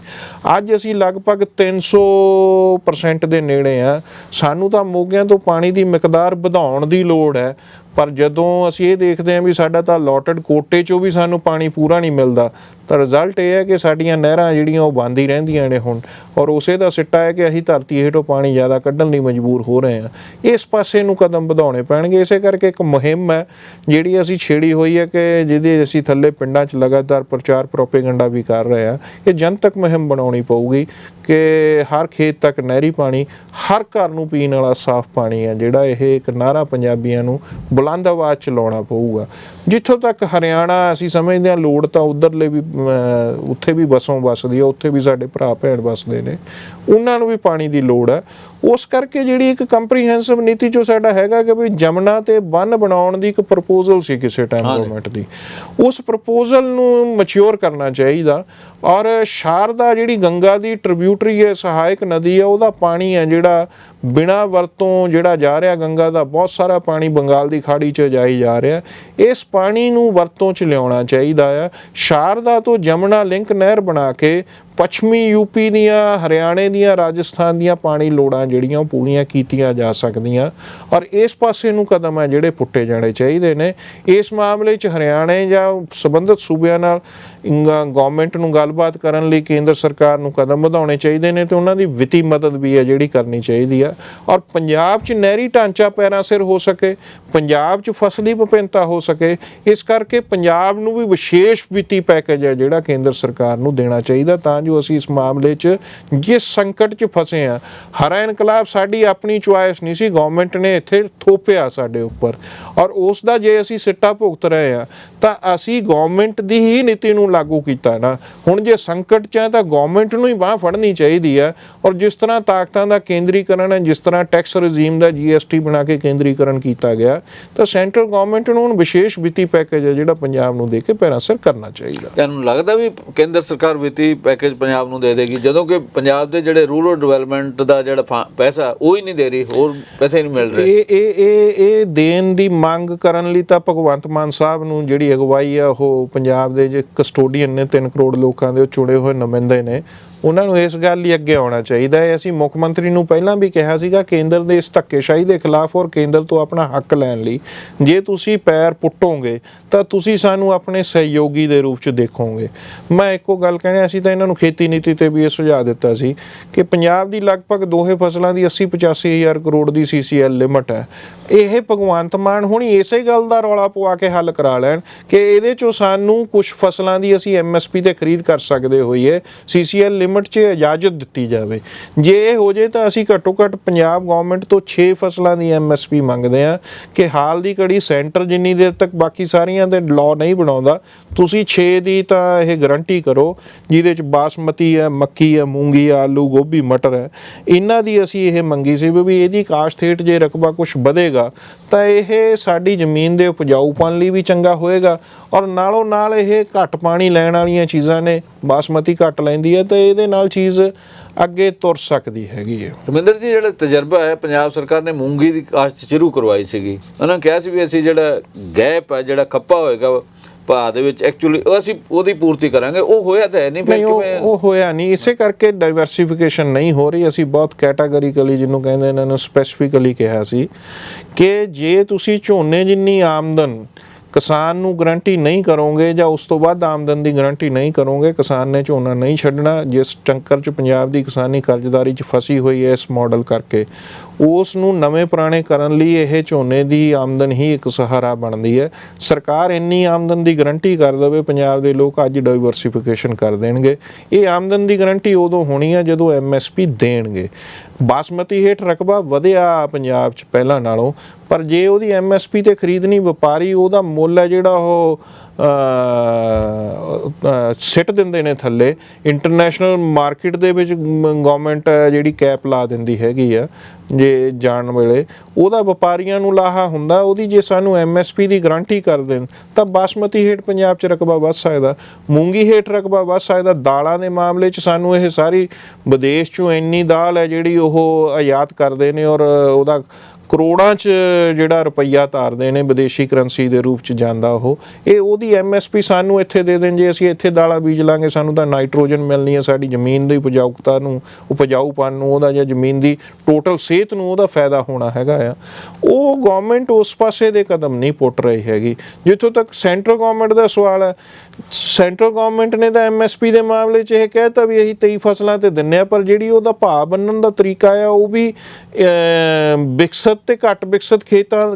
Speaker 2: ਅੱਜ ਅਸੀਂ ਲਗਭਗ 300% ਦੇ ਨੇੜੇ ਆ। ਸਾਨੂੰ ਤਾਂ ਮੋਗਿਆਂ ਤੋਂ ਪਾਣੀ ਦੀ ਮਿਕਦਾਰ ਵਧਾਉਣ ਦੀ ਲੋੜ ਹੈ। ਪਰ ਜਦੋਂ ਅਸੀਂ ਇਹ ਦੇਖਦੇ ਹਾਂ ਵੀ ਸਾਡਾ ਤਾਂ ਅਲੋਟਡ ਕੋਟੇ ਚੋਂ ਵੀ ਸਾਨੂੰ ਪਾਣੀ ਪੂਰਾ ਨਹੀਂ ਮਿਲਦਾ, ਤਾਂ ਰਿਜ਼ਲਟ ਇਹ ਹੈ ਕਿ ਸਾਡੀਆਂ ਨਹਿਰਾਂ ਜਿਹੜੀਆਂ ਉਹ ਬੰਦ ਹੀ ਰਹਿੰਦੀਆਂ ਨੇ ਹੁਣ। ਔਰ ਉਸੇ ਦਾ ਸਿੱਟਾ ਹੈ ਕਿ ਅਸੀਂ ਧਰਤੀ ਹੇਠੋਂ ਪਾਣੀ ਜ਼ਿਆਦਾ ਕੱਢਣ ਲਈ ਮਜਬੂਰ ਹੋ ਰਹੇ ਹਾਂ। ਇਸ ਪਾਸੇ ਨੂੰ ਕਦਮ ਵਧਾਉਣੇ ਪੈਣਗੇ। ਇਸੇ ਕਰਕੇ ਇੱਕ ਮੁਹਿੰਮ ਹੈ, ਜਿਹੜੀ ਅਸੀਂ ਛੇੜੀ ਹੋਈ ਹੈ ਕਿ ਜਿਹਦੇ ਅਸੀਂ ਥੱਲੇ ਪਿੰਡਾਂ 'ਚ ਲਗਾਤਾਰ ਪ੍ਰਚਾਰ ਪ੍ਰੋਪੇਗੰਡਾ ਵੀ ਕਰ ਰਹੇ ਹਾਂ। ਇਹ ਜਨਤਕ ਮੁਹਿੰਮ ਬਣਾਉਣੀ ਪਊਗੀ ਕਿ ਹਰ ਖੇਤ ਤੱਕ ਨਹਿਰੀ ਪਾਣੀ, ਹਰ ਘਰ ਨੂੰ ਪੀਣ ਵਾਲਾ ਸਾਫ਼ ਪਾਣੀ ਹੈ, ਜਿਹੜਾ ਇਹ ਇੱਕ ਨਾਰਾ ਪੰਜਾਬੀਆਂ ਨੂੰ ਬੁਲੰਦ ਆਵਾਜ਼ ਚ ਪਊਗਾ। ਜਿੱਥੋਂ ਤੱਕ ਹਰਿਆਣਾ ਅਸੀਂ ਸਮਝਦੇ ਹਾਂ ਲੋੜ ਤਾਂ ਉਧਰਲੇ ਵੀ ਅਮ, ਉੱਥੇ ਵੀ ਬਸੋਂ ਵਸਦੀ ਹੈ ਉੱਥੇ ਵੀ ਸਾਡੇ ਭਰਾ ਭੈਣ ਵਸਦੇ ਨੇ। ਉਹਨਾਂ ਨੂੰ ਵੀ ਪਾਣੀ ਦੀ ਲੋੜ ਹੈ। ਉਸ ਕਰਕੇ ਜਿਹੜੀ ਇੱਕ ਕੰਪਰੀਹੈਂਸਿਵ ਨੀਤੀ ਜੋ ਸਾਡਾ ਹੈਗਾ ਕਿ ਵੀ ਜਮਨਾ ਤੇ ਬੰਨ ਬਣਾਉਣ ਦੀ ਇੱਕ ਪ੍ਰਪੋਜ਼ਲ ਸੀ ਕਿਸੇ ਟਾਈਮ ਗਵਰਨਮੈਂਟ ਦੀ। ਉਸ ਪ੍ਰਪੋਜ਼ਲ ਨੂੰ ਮੈਚੁਰ ਕਰਨਾ ਚਾਹੀਦਾ ਔਰ ਸ਼ਾਰਦਾ ਜਿਹੜੀ ਗੰਗਾ ਦੀ ਟ੍ਰਿਬਿਊਟਰੀ ਹੈ ਸਹਾਇਕ ਨਦੀ ਹੈ ਉਹਦਾ ਪਾਣੀ ਹੈ ਜਿਹੜਾ ਬਿਨਾ ਵਰਤੋਂ ਜਿਹੜਾ ਜਾ ਰਿਹਾ ਗੰਗਾ ਦਾ ਬਹੁਤ ਸਾਰਾ ਪਾਣੀ ਬੰਗਾਲ ਦੀ ਖਾੜੀ 'ਚ ਜਾਈ ਜਾ ਰਿਹਾ। ਇਸ ਪਾਣੀ ਨੂੰ ਵਰਤੋਂ 'ਚ ਲਿਆਉਣਾ ਚਾਹੀਦਾ ਆ। ਸ਼ਾਰਦਾ ਤੋਂ ਜਮਨਾ ਲਿੰਕ ਨਹਿਰ ਬਣਾ ਕੇ ਪੱਛਮੀ ਯੂਪੀ ਦੀਆਂ, ਹਰਿਆਣੇ ਦੀਆਂ, ਰਾਜਸਥਾਨ ਦੀਆਂ ਪਾਣੀ ਲੋੜਾਂ ਜਿਹੜੀਆਂ ਉਹ ਪੂਰੀਆਂ ਕੀਤੀਆਂ ਜਾ ਸਕਦੀਆਂ। ਔਰ ਇਸ ਪਾਸੇ ਨੂੰ ਕਦਮ ਹੈ ਜਿਹੜੇ ਪੁੱਟੇ ਜਾਣੇ ਚਾਹੀਦੇ ਨੇ। ਇਸ ਮਾਮਲੇ 'ਚ ਹਰਿਆਣੇ ਜਾਂ ਸੰਬੰਧਿਤ ਸੂਬਿਆਂ ਨਾਲ ਗਵਰਨਮੈਂਟ ਨੂੰ ਗੱਲਬਾਤ ਕਰਨ ਲਈ ਕੇਂਦਰ ਸਰਕਾਰ ਨੂੰ ਕਦਮ ਵਧਾਉਣੇ ਚਾਹੀਦੇ ਨੇ ਤੇ ਉਹਨਾਂ ਦੀ ਵਿੱਤੀ ਮਦਦ ਵੀ ਹੈ ਜਿਹੜੀ ਕਰਨੀ ਚਾਹੀਦੀ ਆ। ਔਰ ਪੰਜਾਬ 'ਚ ਨਹਿਰੀ ਢਾਂਚਾ ਪੈਰਾਂ ਸਿਰ ਹੋ ਸਕੇ, ਪੰਜਾਬ 'ਚ ਫਸਲੀ ਵਿਭਿੰਨਤਾ ਹੋ ਸਕੇ, ਇਸ ਕਰਕੇ ਪੰਜਾਬ ਨੂੰ ਵੀ ਵਿਸ਼ੇਸ਼ ਵਿੱਤੀ ਪੈਕੇਜ ਹੈ ਜਿਹੜਾ ਕੇਂਦਰ ਸਰਕਾਰ ਨੂੰ ਦੇਣਾ ਚਾਹੀਦਾ ਤਾਂ ਜੋ ਅਸੀਂ ਇਸ ਮਾਮਲੇ 'ਚ ਜਿਸ ਸੰਕਟ 'ਚ ਫਸੇ ਆ ਹਰਾ ਇਨਕਲਾਬ ਸਾਡੀ ਆਪਣੀ ਚੁਆਇਸ ਨਹੀਂ ਸੀ ਗਵਰਨਮੈਂਟ ਨੇ ਇੱਥੇ ਥੋਪਿਆ ਸਾਡੇ ਉੱਪਰ। ਔਰ ਉਸ ਦਾ ਜੇ ਅਸੀਂ ਸਿੱਟਾ ਭੁਗਤ ਰਹੇ ਆ ਤਾਂ ਅਸੀਂ ਗਵਰਨਮੈਂਟ ਦੀ ਹੀ ਨੀਤੀ ਨੂੰ ਲਾਗੂ ਕੀਤਾ ਨਾ। ਹੁਣ ਜੇ ਸੰਕਟ 'ਚ ਹੈ ਤਾਂ ਗਵਰਨਮੈਂਟ ਨੂੰ ਹੀ ਬਾਹ ਫੜਨੀ ਚਾਹੀਦੀ ਹੈ। ਔਰ ਜਿਸ ਤਰ੍ਹਾਂ ਤਾਕਤਾਂ ਦਾ ਕੇਂਦਰੀਕਰਨ ਹੈ ਜਿਸ ਤਰ੍ਹਾਂ ਟੈਕਸ ਰਜੀਮ ਦਾ ਜੀਐਸਟੀ ਬਣਾ ਕੇ ਕੇਂਦਰੀਕਰਨ ਕੀਤਾ ਗਿਆ ਤਾਂ ਸੈਂਟਰਲ ਗਵਰਨਮੈਂਟ ਨੂੰ ਹੁਣ ਵਿਸ਼ੇਸ਼ ਵਿੱਤੀ ਪੈਕੇਜ ਹੈ ਜਿਹੜਾ ਪੰਜਾਬ ਨੂੰ ਦੇ ਕੇ ਪੈਰਾਂ ਸਿਰ ਕਰਨਾ ਚਾਹੀਦਾ।
Speaker 1: ਤੁਹਾਨੂੰ ਲੱਗਦਾ ਵੀ ਕੇਂਦਰ ਸਰਕਾਰ ਵਿੱਤੀ ਪੈਕੇਜ ਪੰਜਾਬ ਨੂੰ ਦੇ ਦੇਗੀ ਜਦੋਂ ਕਿ ਪੰਜਾਬ ਦੇ ਜਿਹੜੇ ਰੂਰਲ ਡਿਵੈਲਪਮੈਂਟ ਦਾ ਜਿਹੜਾ ਪੈਸਾ ਉਹ ਹੀ ਨਹੀਂ ਦੇ ਰਹੀ ਹੋਰ ਪੈਸੇ ਨਹੀਂ ਮਿਲ ਰਹੇ।
Speaker 2: ਇਹ ਇਹ ਇਹ ਇਹ ਦੇਣ ਦੀ ਮੰਗ ਕਰਨ ਲਈ ਤਾਂ ਭਗਵੰਤ ਮਾਨ ਸਾਹਿਬ ਨੂੰ ਜਿਹੜੀ ਅਗਵਾਈ ਆ ਉਹ ਪੰਜਾਬ ਦੇ ਜੇ ਕਸਟੋਡੀਅਨ ਨੇ 3 ਕਰੋੜ ਲੋਕਾਂ ਦੇ ਚੁਣੇ ਹੋਏ ਨੁਮਾਇੰਦੇ ਨੇ ਉਹਨਾਂ ਨੂੰ ਇਸ ਗੱਲ ਲਈ ਅੱਗੇ ਆਉਣਾ ਚਾਹੀਦਾ ਹੈ। ਅਸੀਂ ਮੁੱਖ ਮੰਤਰੀ ਨੂੰ ਪਹਿਲਾਂ ਵੀ ਕਿਹਾ ਸੀਗਾ, ਕੇਂਦਰ ਦੇ ਇਸ ਧੱਕੇਸ਼ਾਹੀ ਦੇ ਖਿਲਾਫ ਔਰ ਕੇਂਦਰ ਤੋਂ ਆਪਣਾ ਹੱਕ ਲੈਣ ਲਈ। ਜੇ ਤੁਸੀਂ ਪੈਰ ਪੁੱਟੋਗੇ, ਤਾਂ ਤੁਸੀਂ ਸਾਨੂੰ ਆਪਣੇ ਸਹਿਯੋਗੀ ਦੇ ਰੂਪ 'ਚ ਦੇਖੋਗੇ। ਮੈਂ ਇੱਕੋ ਗੱਲ ਕਹਿਣੀ, ਅਸੀਂ ਤਾਂ ਇਹਨਾਂ ਨੂੰ ਖੇਤੀ ਨੀਤੀ ਤੇ ਵੀ ਇਹ ਸੁਝਾਅ ਦਿੱਤਾ ਸੀ ਕਿ ਪੰਜਾਬ ਦੀ ਲਗਭਗ ਦੋਹੇ ਫਸਲਾਂ ਦੀ 80 85 ਹਜ਼ਾਰ ਕਰੋੜ ਦੀ ਸੀਸੀਐਲ ਲਿਮਟ ਹੈ। ਇਹ ਭਗਵੰਤ ਮਾਨ ਹੁਣੀ ਇਸੇ ਗੱਲ ਦਾ ਰੌਲਾ ਪਵਾ ਕੇ ਹੱਲ ਕਰਾ ਲੈਣ ਕਿ ਇਹਦੇ ਚੋਂ ਸਾਨੂੰ ਕੁਝ ਫਸਲਾਂ ਦੀ ਅਸੀਂ ਐਮਐਸਪੀ ਤੇ ਖਰੀਦ ਕਰ ਸਕਦੇ ਹੋਈਏ। ਸੀਸੀਐਲ ਲਿਮਟ 'ਚ ਇਜਾਜ਼ਤ ਦਿੱਤੀ ਜਾਵੇ। ਜੇ ਇਹ ਹੋ ਜੇ ਤਾਂ ਅਸੀਂ ਘੱਟੋ ਘੱਟ ਪੰਜਾਬ ਗਵਰਨਮੈਂਟ ਤੋਂ 6 ਫਸਲਾਂ ਦੀ ਐਮਐਸਪੀ ਮੰਗਦੇ ਆ ਕਿ ਹਾਲ ਦੀ ਘੜੀ ਸੈਂਟਰ ਜਿੰਨੀ ਦੇਰ ਤੱਕ ਬਾਕੀ ਸਾਰੀਆਂ ਦੇ ਲਾਅ ਨਹੀਂ ਬਣਾਉਂਦਾ, ਤੁਸੀਂ 6 ਦੀ ਤਾਂ ਇਹ ਗਰੰਟੀ ਕਰੋ, ਜਿਹਦੇ 'ਚ ਬਾਸਮਤੀ ਹੈ, ਮੱਕੀ ਹੈ, ਮੂੰਗੀ ਆਲੂ, ਗੋਭੀ, ਮਟਰ ਹੈ। ਇਹਨਾਂ ਦੀ ਅਸੀਂ ਇਹ ਮੰਗੀ ਸੀ ਵੀ ਇਹਦੀ ਕਾਸ਼ਤ ਹੇਠ ਜੇ ਰਕਬਾ ਕੁਝ ਵਧੇਗਾ, ਤਾਂ ਇਹ ਸਾਡੀ ਜ਼ਮੀਨ ਦੇ ਉਪਜਾਊਪਣ ਲਈ ਵੀ ਚੰਗਾ ਹੋਏਗਾ ਔਰ ਨਾਲੋਂ ਨਾਲ ਇਹ ਘੱਟ ਪਾਣੀ ਲੈਣ ਵਾਲੀਆਂ ਚੀਜ਼ਾਂ ਨੇ। ਬਾਸਮਤੀ ਘੱਟ ਲੈਂਦੀ ਹੈ ਤਾਂ ਇਹਦੇ ਨਾਲ ਚੀਜ਼ ਅੱਗੇ ਤੁਰ ਸਕਦੀ ਹੈਗੀ ਹੈ।
Speaker 1: ਰਮਿੰਦਰ ਜੀ ਜਿਹੜਾ ਤਜਰਬਾ ਹੈ ਪੰਜਾਬ ਸਰਕਾਰ ਨੇ ਮੂੰਗੀ ਦੀ ਕਾਸ਼ਤ ਸ਼ੁਰੂ ਕਰਵਾਈ ਸੀਗੀ। ਉਹਨਾਂ ਨੇ ਕਿਹਾ ਸੀ ਵੀ ਅਸੀਂ ਜਿਹੜਾ ਗੈਪ ਹੈ ਜਿਹੜਾ ਖੱਪਾ ਹੋਏਗਾ ਭਾਅ ਦੇ ਵਿੱਚ ਐਕਚੁਅਲੀ ਅਸੀਂ ਉਹਦੀ ਪੂਰਤੀ ਕਰਾਂਗੇ। ਉਹ ਹੋਇਆ ਤਾਂ ਹੈ ਨਹੀਂ ਫਿਰ ਕਿਵੇਂ?
Speaker 2: ਉਹ ਹੋਇਆ ਨਹੀਂ। ਇਸੇ ਕਰਕੇ ਡਾਈਵਰਸਿਫਿਕੇਸ਼ਨ ਨਹੀਂ ਹੋ ਰਹੀ। ਅਸੀਂ ਬਹੁਤ ਕੈਟਾਗਰੀਕਲੀ ਜਿਹਨੂੰ ਕਹਿੰਦੇ ਇਹਨਾਂ ਨੂੰ ਸਪੈਸੀਫਿਕਲੀ ਕਿਹਾ ਸੀ ਕਿ ਜੇ ਤੁਸੀਂ ਝੋਨੇ ਜਿੰਨੀ ਆਮਦਨ ਕਿਸਾਨ ਨੂੰ ਗਰੰਟੀ ਨਹੀਂ ਕਰੋਗੇ ਜਾਂ ਉਸ ਤੋਂ ਵੱਧ ਆਮਦਨ ਦੀ ਗਰੰਟੀ ਨਹੀਂ ਕਰੋਗੇ, ਕਿਸਾਨ ਨੇ ਝੋਨਾ ਨਹੀਂ ਛੱਡਣਾ, ਜਿਸ ਟੰਕਰ 'ਚ ਪੰਜਾਬ ਦੀ ਕਿਸਾਨੀ ਕਰਜ਼ਦਾਰੀ 'ਚ ਫਸੀ ਹੋਈ ਹੈ ਇਸ ਮਾਡਲ ਕਰਕੇ। ਉਸ ਨੂੰ ਨਵੇਂ ਪੁਰਾਣੇ ਕਰਨ ਲਈ ਇਹ ਝੋਨੇ ਦੀ ਆਮਦਨ ਹੀ ਇੱਕ ਸਹਾਰਾ ਬਣਦੀ ਹੈ। ਸਰਕਾਰ ਇੰਨੀ ਆਮਦਨ ਦੀ ਗਰੰਟੀ ਕਰ ਦੇਵੇ, ਪੰਜਾਬ ਦੇ ਲੋਕ ਅੱਜ ਡਾਈਵਰਸਿਫਿਕੇਸ਼ਨ ਕਰ ਦੇਣਗੇ। ਇਹ ਆਮਦਨ ਦੀ ਗਰੰਟੀ ਉਦੋਂ ਹੋਣੀ ਹੈ ਜਦੋਂ ਐਮਐਸਪੀ ਦੇਣਗੇ। ਬਾਸਮਤੀ ਹੇਠ ਰਕਬਾ ਵਧਿਆ ਪੰਜਾਬ 'ਚ ਪਹਿਲਾਂ ਨਾਲੋਂ, ਪਰ ਜੇ ਉਹਦੀ ਐਮਐਸਪੀ ਤੇ ਖਰੀਦਣੀ ਵਪਾਰੀ, ਉਹਦਾ ਮੁੱਲ ਹੈ ਜਿਹੜਾ ਉਹ ਸਿੱਟ ਦਿੰਦੇ ਨੇ ਥੱਲੇ। ਇੰਟਰਨੈਸ਼ਨਲ ਮਾਰਕੀਟ ਦੇ ਵਿੱਚ ਗਵਰਨਮੈਂਟ ਜਿਹੜੀ ਕੈਪ ਲਾ ਦਿੰਦੀ ਹੈਗੀ ਆ, ਜੇ ਜਾਣ ਵੇਲੇ। ਉਹਦਾ ਵਪਾਰੀਆਂ ਨੂੰ ਲਾਹਾ ਹੁੰਦਾ, ਉਹਦੀ ਜੇ ਸਾਨੂੰ ਐਮਐਸਪੀ ਦੀ ਗਾਰੰਟੀ ਕਰ ਦੇਣ, ਤਾਂ ਬਾਸਮਤੀ ਹੇਠ ਪੰਜਾਬ 'ਚ ਰਕਬਾ ਵੱਧ ਸਕਦਾ, ਮੂੰਗੀ ਹੇਠ ਰਕਬਾ ਵੱਧ ਸਕਦਾ, ਦਾਲਾਂ ਦੇ ਮਾਮਲੇ 'ਚ ਸਾਨੂੰ ਇਹ ਸਾਰੀ ਵਿਦੇਸ਼ 'ਚੋਂ ਇੰਨੀ ਦਾਲ ਹੈ ਜਿਹੜੀ ਉਹ ਆਯਾਤ ਕਰਦੇ ਨੇ ਔਰ ਉਹਦਾ ਕਰੋੜਾਂ 'ਚ ਜਿਹੜਾ ਰੁਪਈਆ ਧਾਰਦੇ ਨੇ ਵਿਦੇਸ਼ੀ ਕਰੰਸੀ ਦੇ ਰੂਪ 'ਚ ਜਾਂਦਾ ਉਹ ਇਹ ਉਹਦੀ ਐਮਐਸਪੀ ਸਾਨੂੰ ਇੱਥੇ ਦੇ ਦੇਣ ਜੇ ਅਸੀਂ ਇੱਥੇ ਦਾਲਾਂ ਬੀਜ ਲਾਂਗੇ ਸਾਨੂੰ ਤਾਂ ਨਾਈਟ੍ਰੋਜਨ ਮਿਲਣੀ ਹੈ ਸਾਡੀ ਜ਼ਮੀਨ ਦੀ ਉਪਜਾਊਤਾ ਨੂੰ ਉਪਜਾਊਪਨ ਨੂੰ ਉਹਦਾ ਜਾਂ ਜ਼ਮੀਨ ਦੀ ਟੋਟਲ ਸਿਹਤ ਨੂੰ ਉਹਦਾ ਫਾਇਦਾ ਹੋਣਾ ਹੈਗਾ ਆ। ਉਹ ਗਵਰਨਮੈਂਟ ਉਸ ਪਾਸੇ ਦੇ ਕਦਮ ਨਹੀਂ ਪੁੱਟ ਰਹੀ ਹੈਗੀ। ਜਿੱਥੋਂ ਤੱਕ ਸੈਂਟਰਲ ਗਵਰਨਮੈਂਟ ਦਾ ਸਵਾਲ ਹੈ ਸੈਂਟਰਲ ਗਵਰਨਮੈਂਟ ਨੇ ਤਾਂ ਐਮਐਸਪੀ ਦੇ ਮਾਮਲੇ 'ਚ ਇਹ ਕਹਿਤਾ ਵੀ ਅਸੀਂ 23 ਫਸਲਾਂ ਤੇ ਦਿੰਨੇ ਆ ਪਰ ਜਿਹੜੀ ਉਹਦਾ ਭਾਅ ਬੰਨਣ ਦਾ ਤਰੀਕਾ ਆ ਉਹ ਵੀ ਅਮ, ਵਿਕਸਤ ਤੇ ਘੱਟ ਵਿਕਸਤ ਖੇਤਾਂ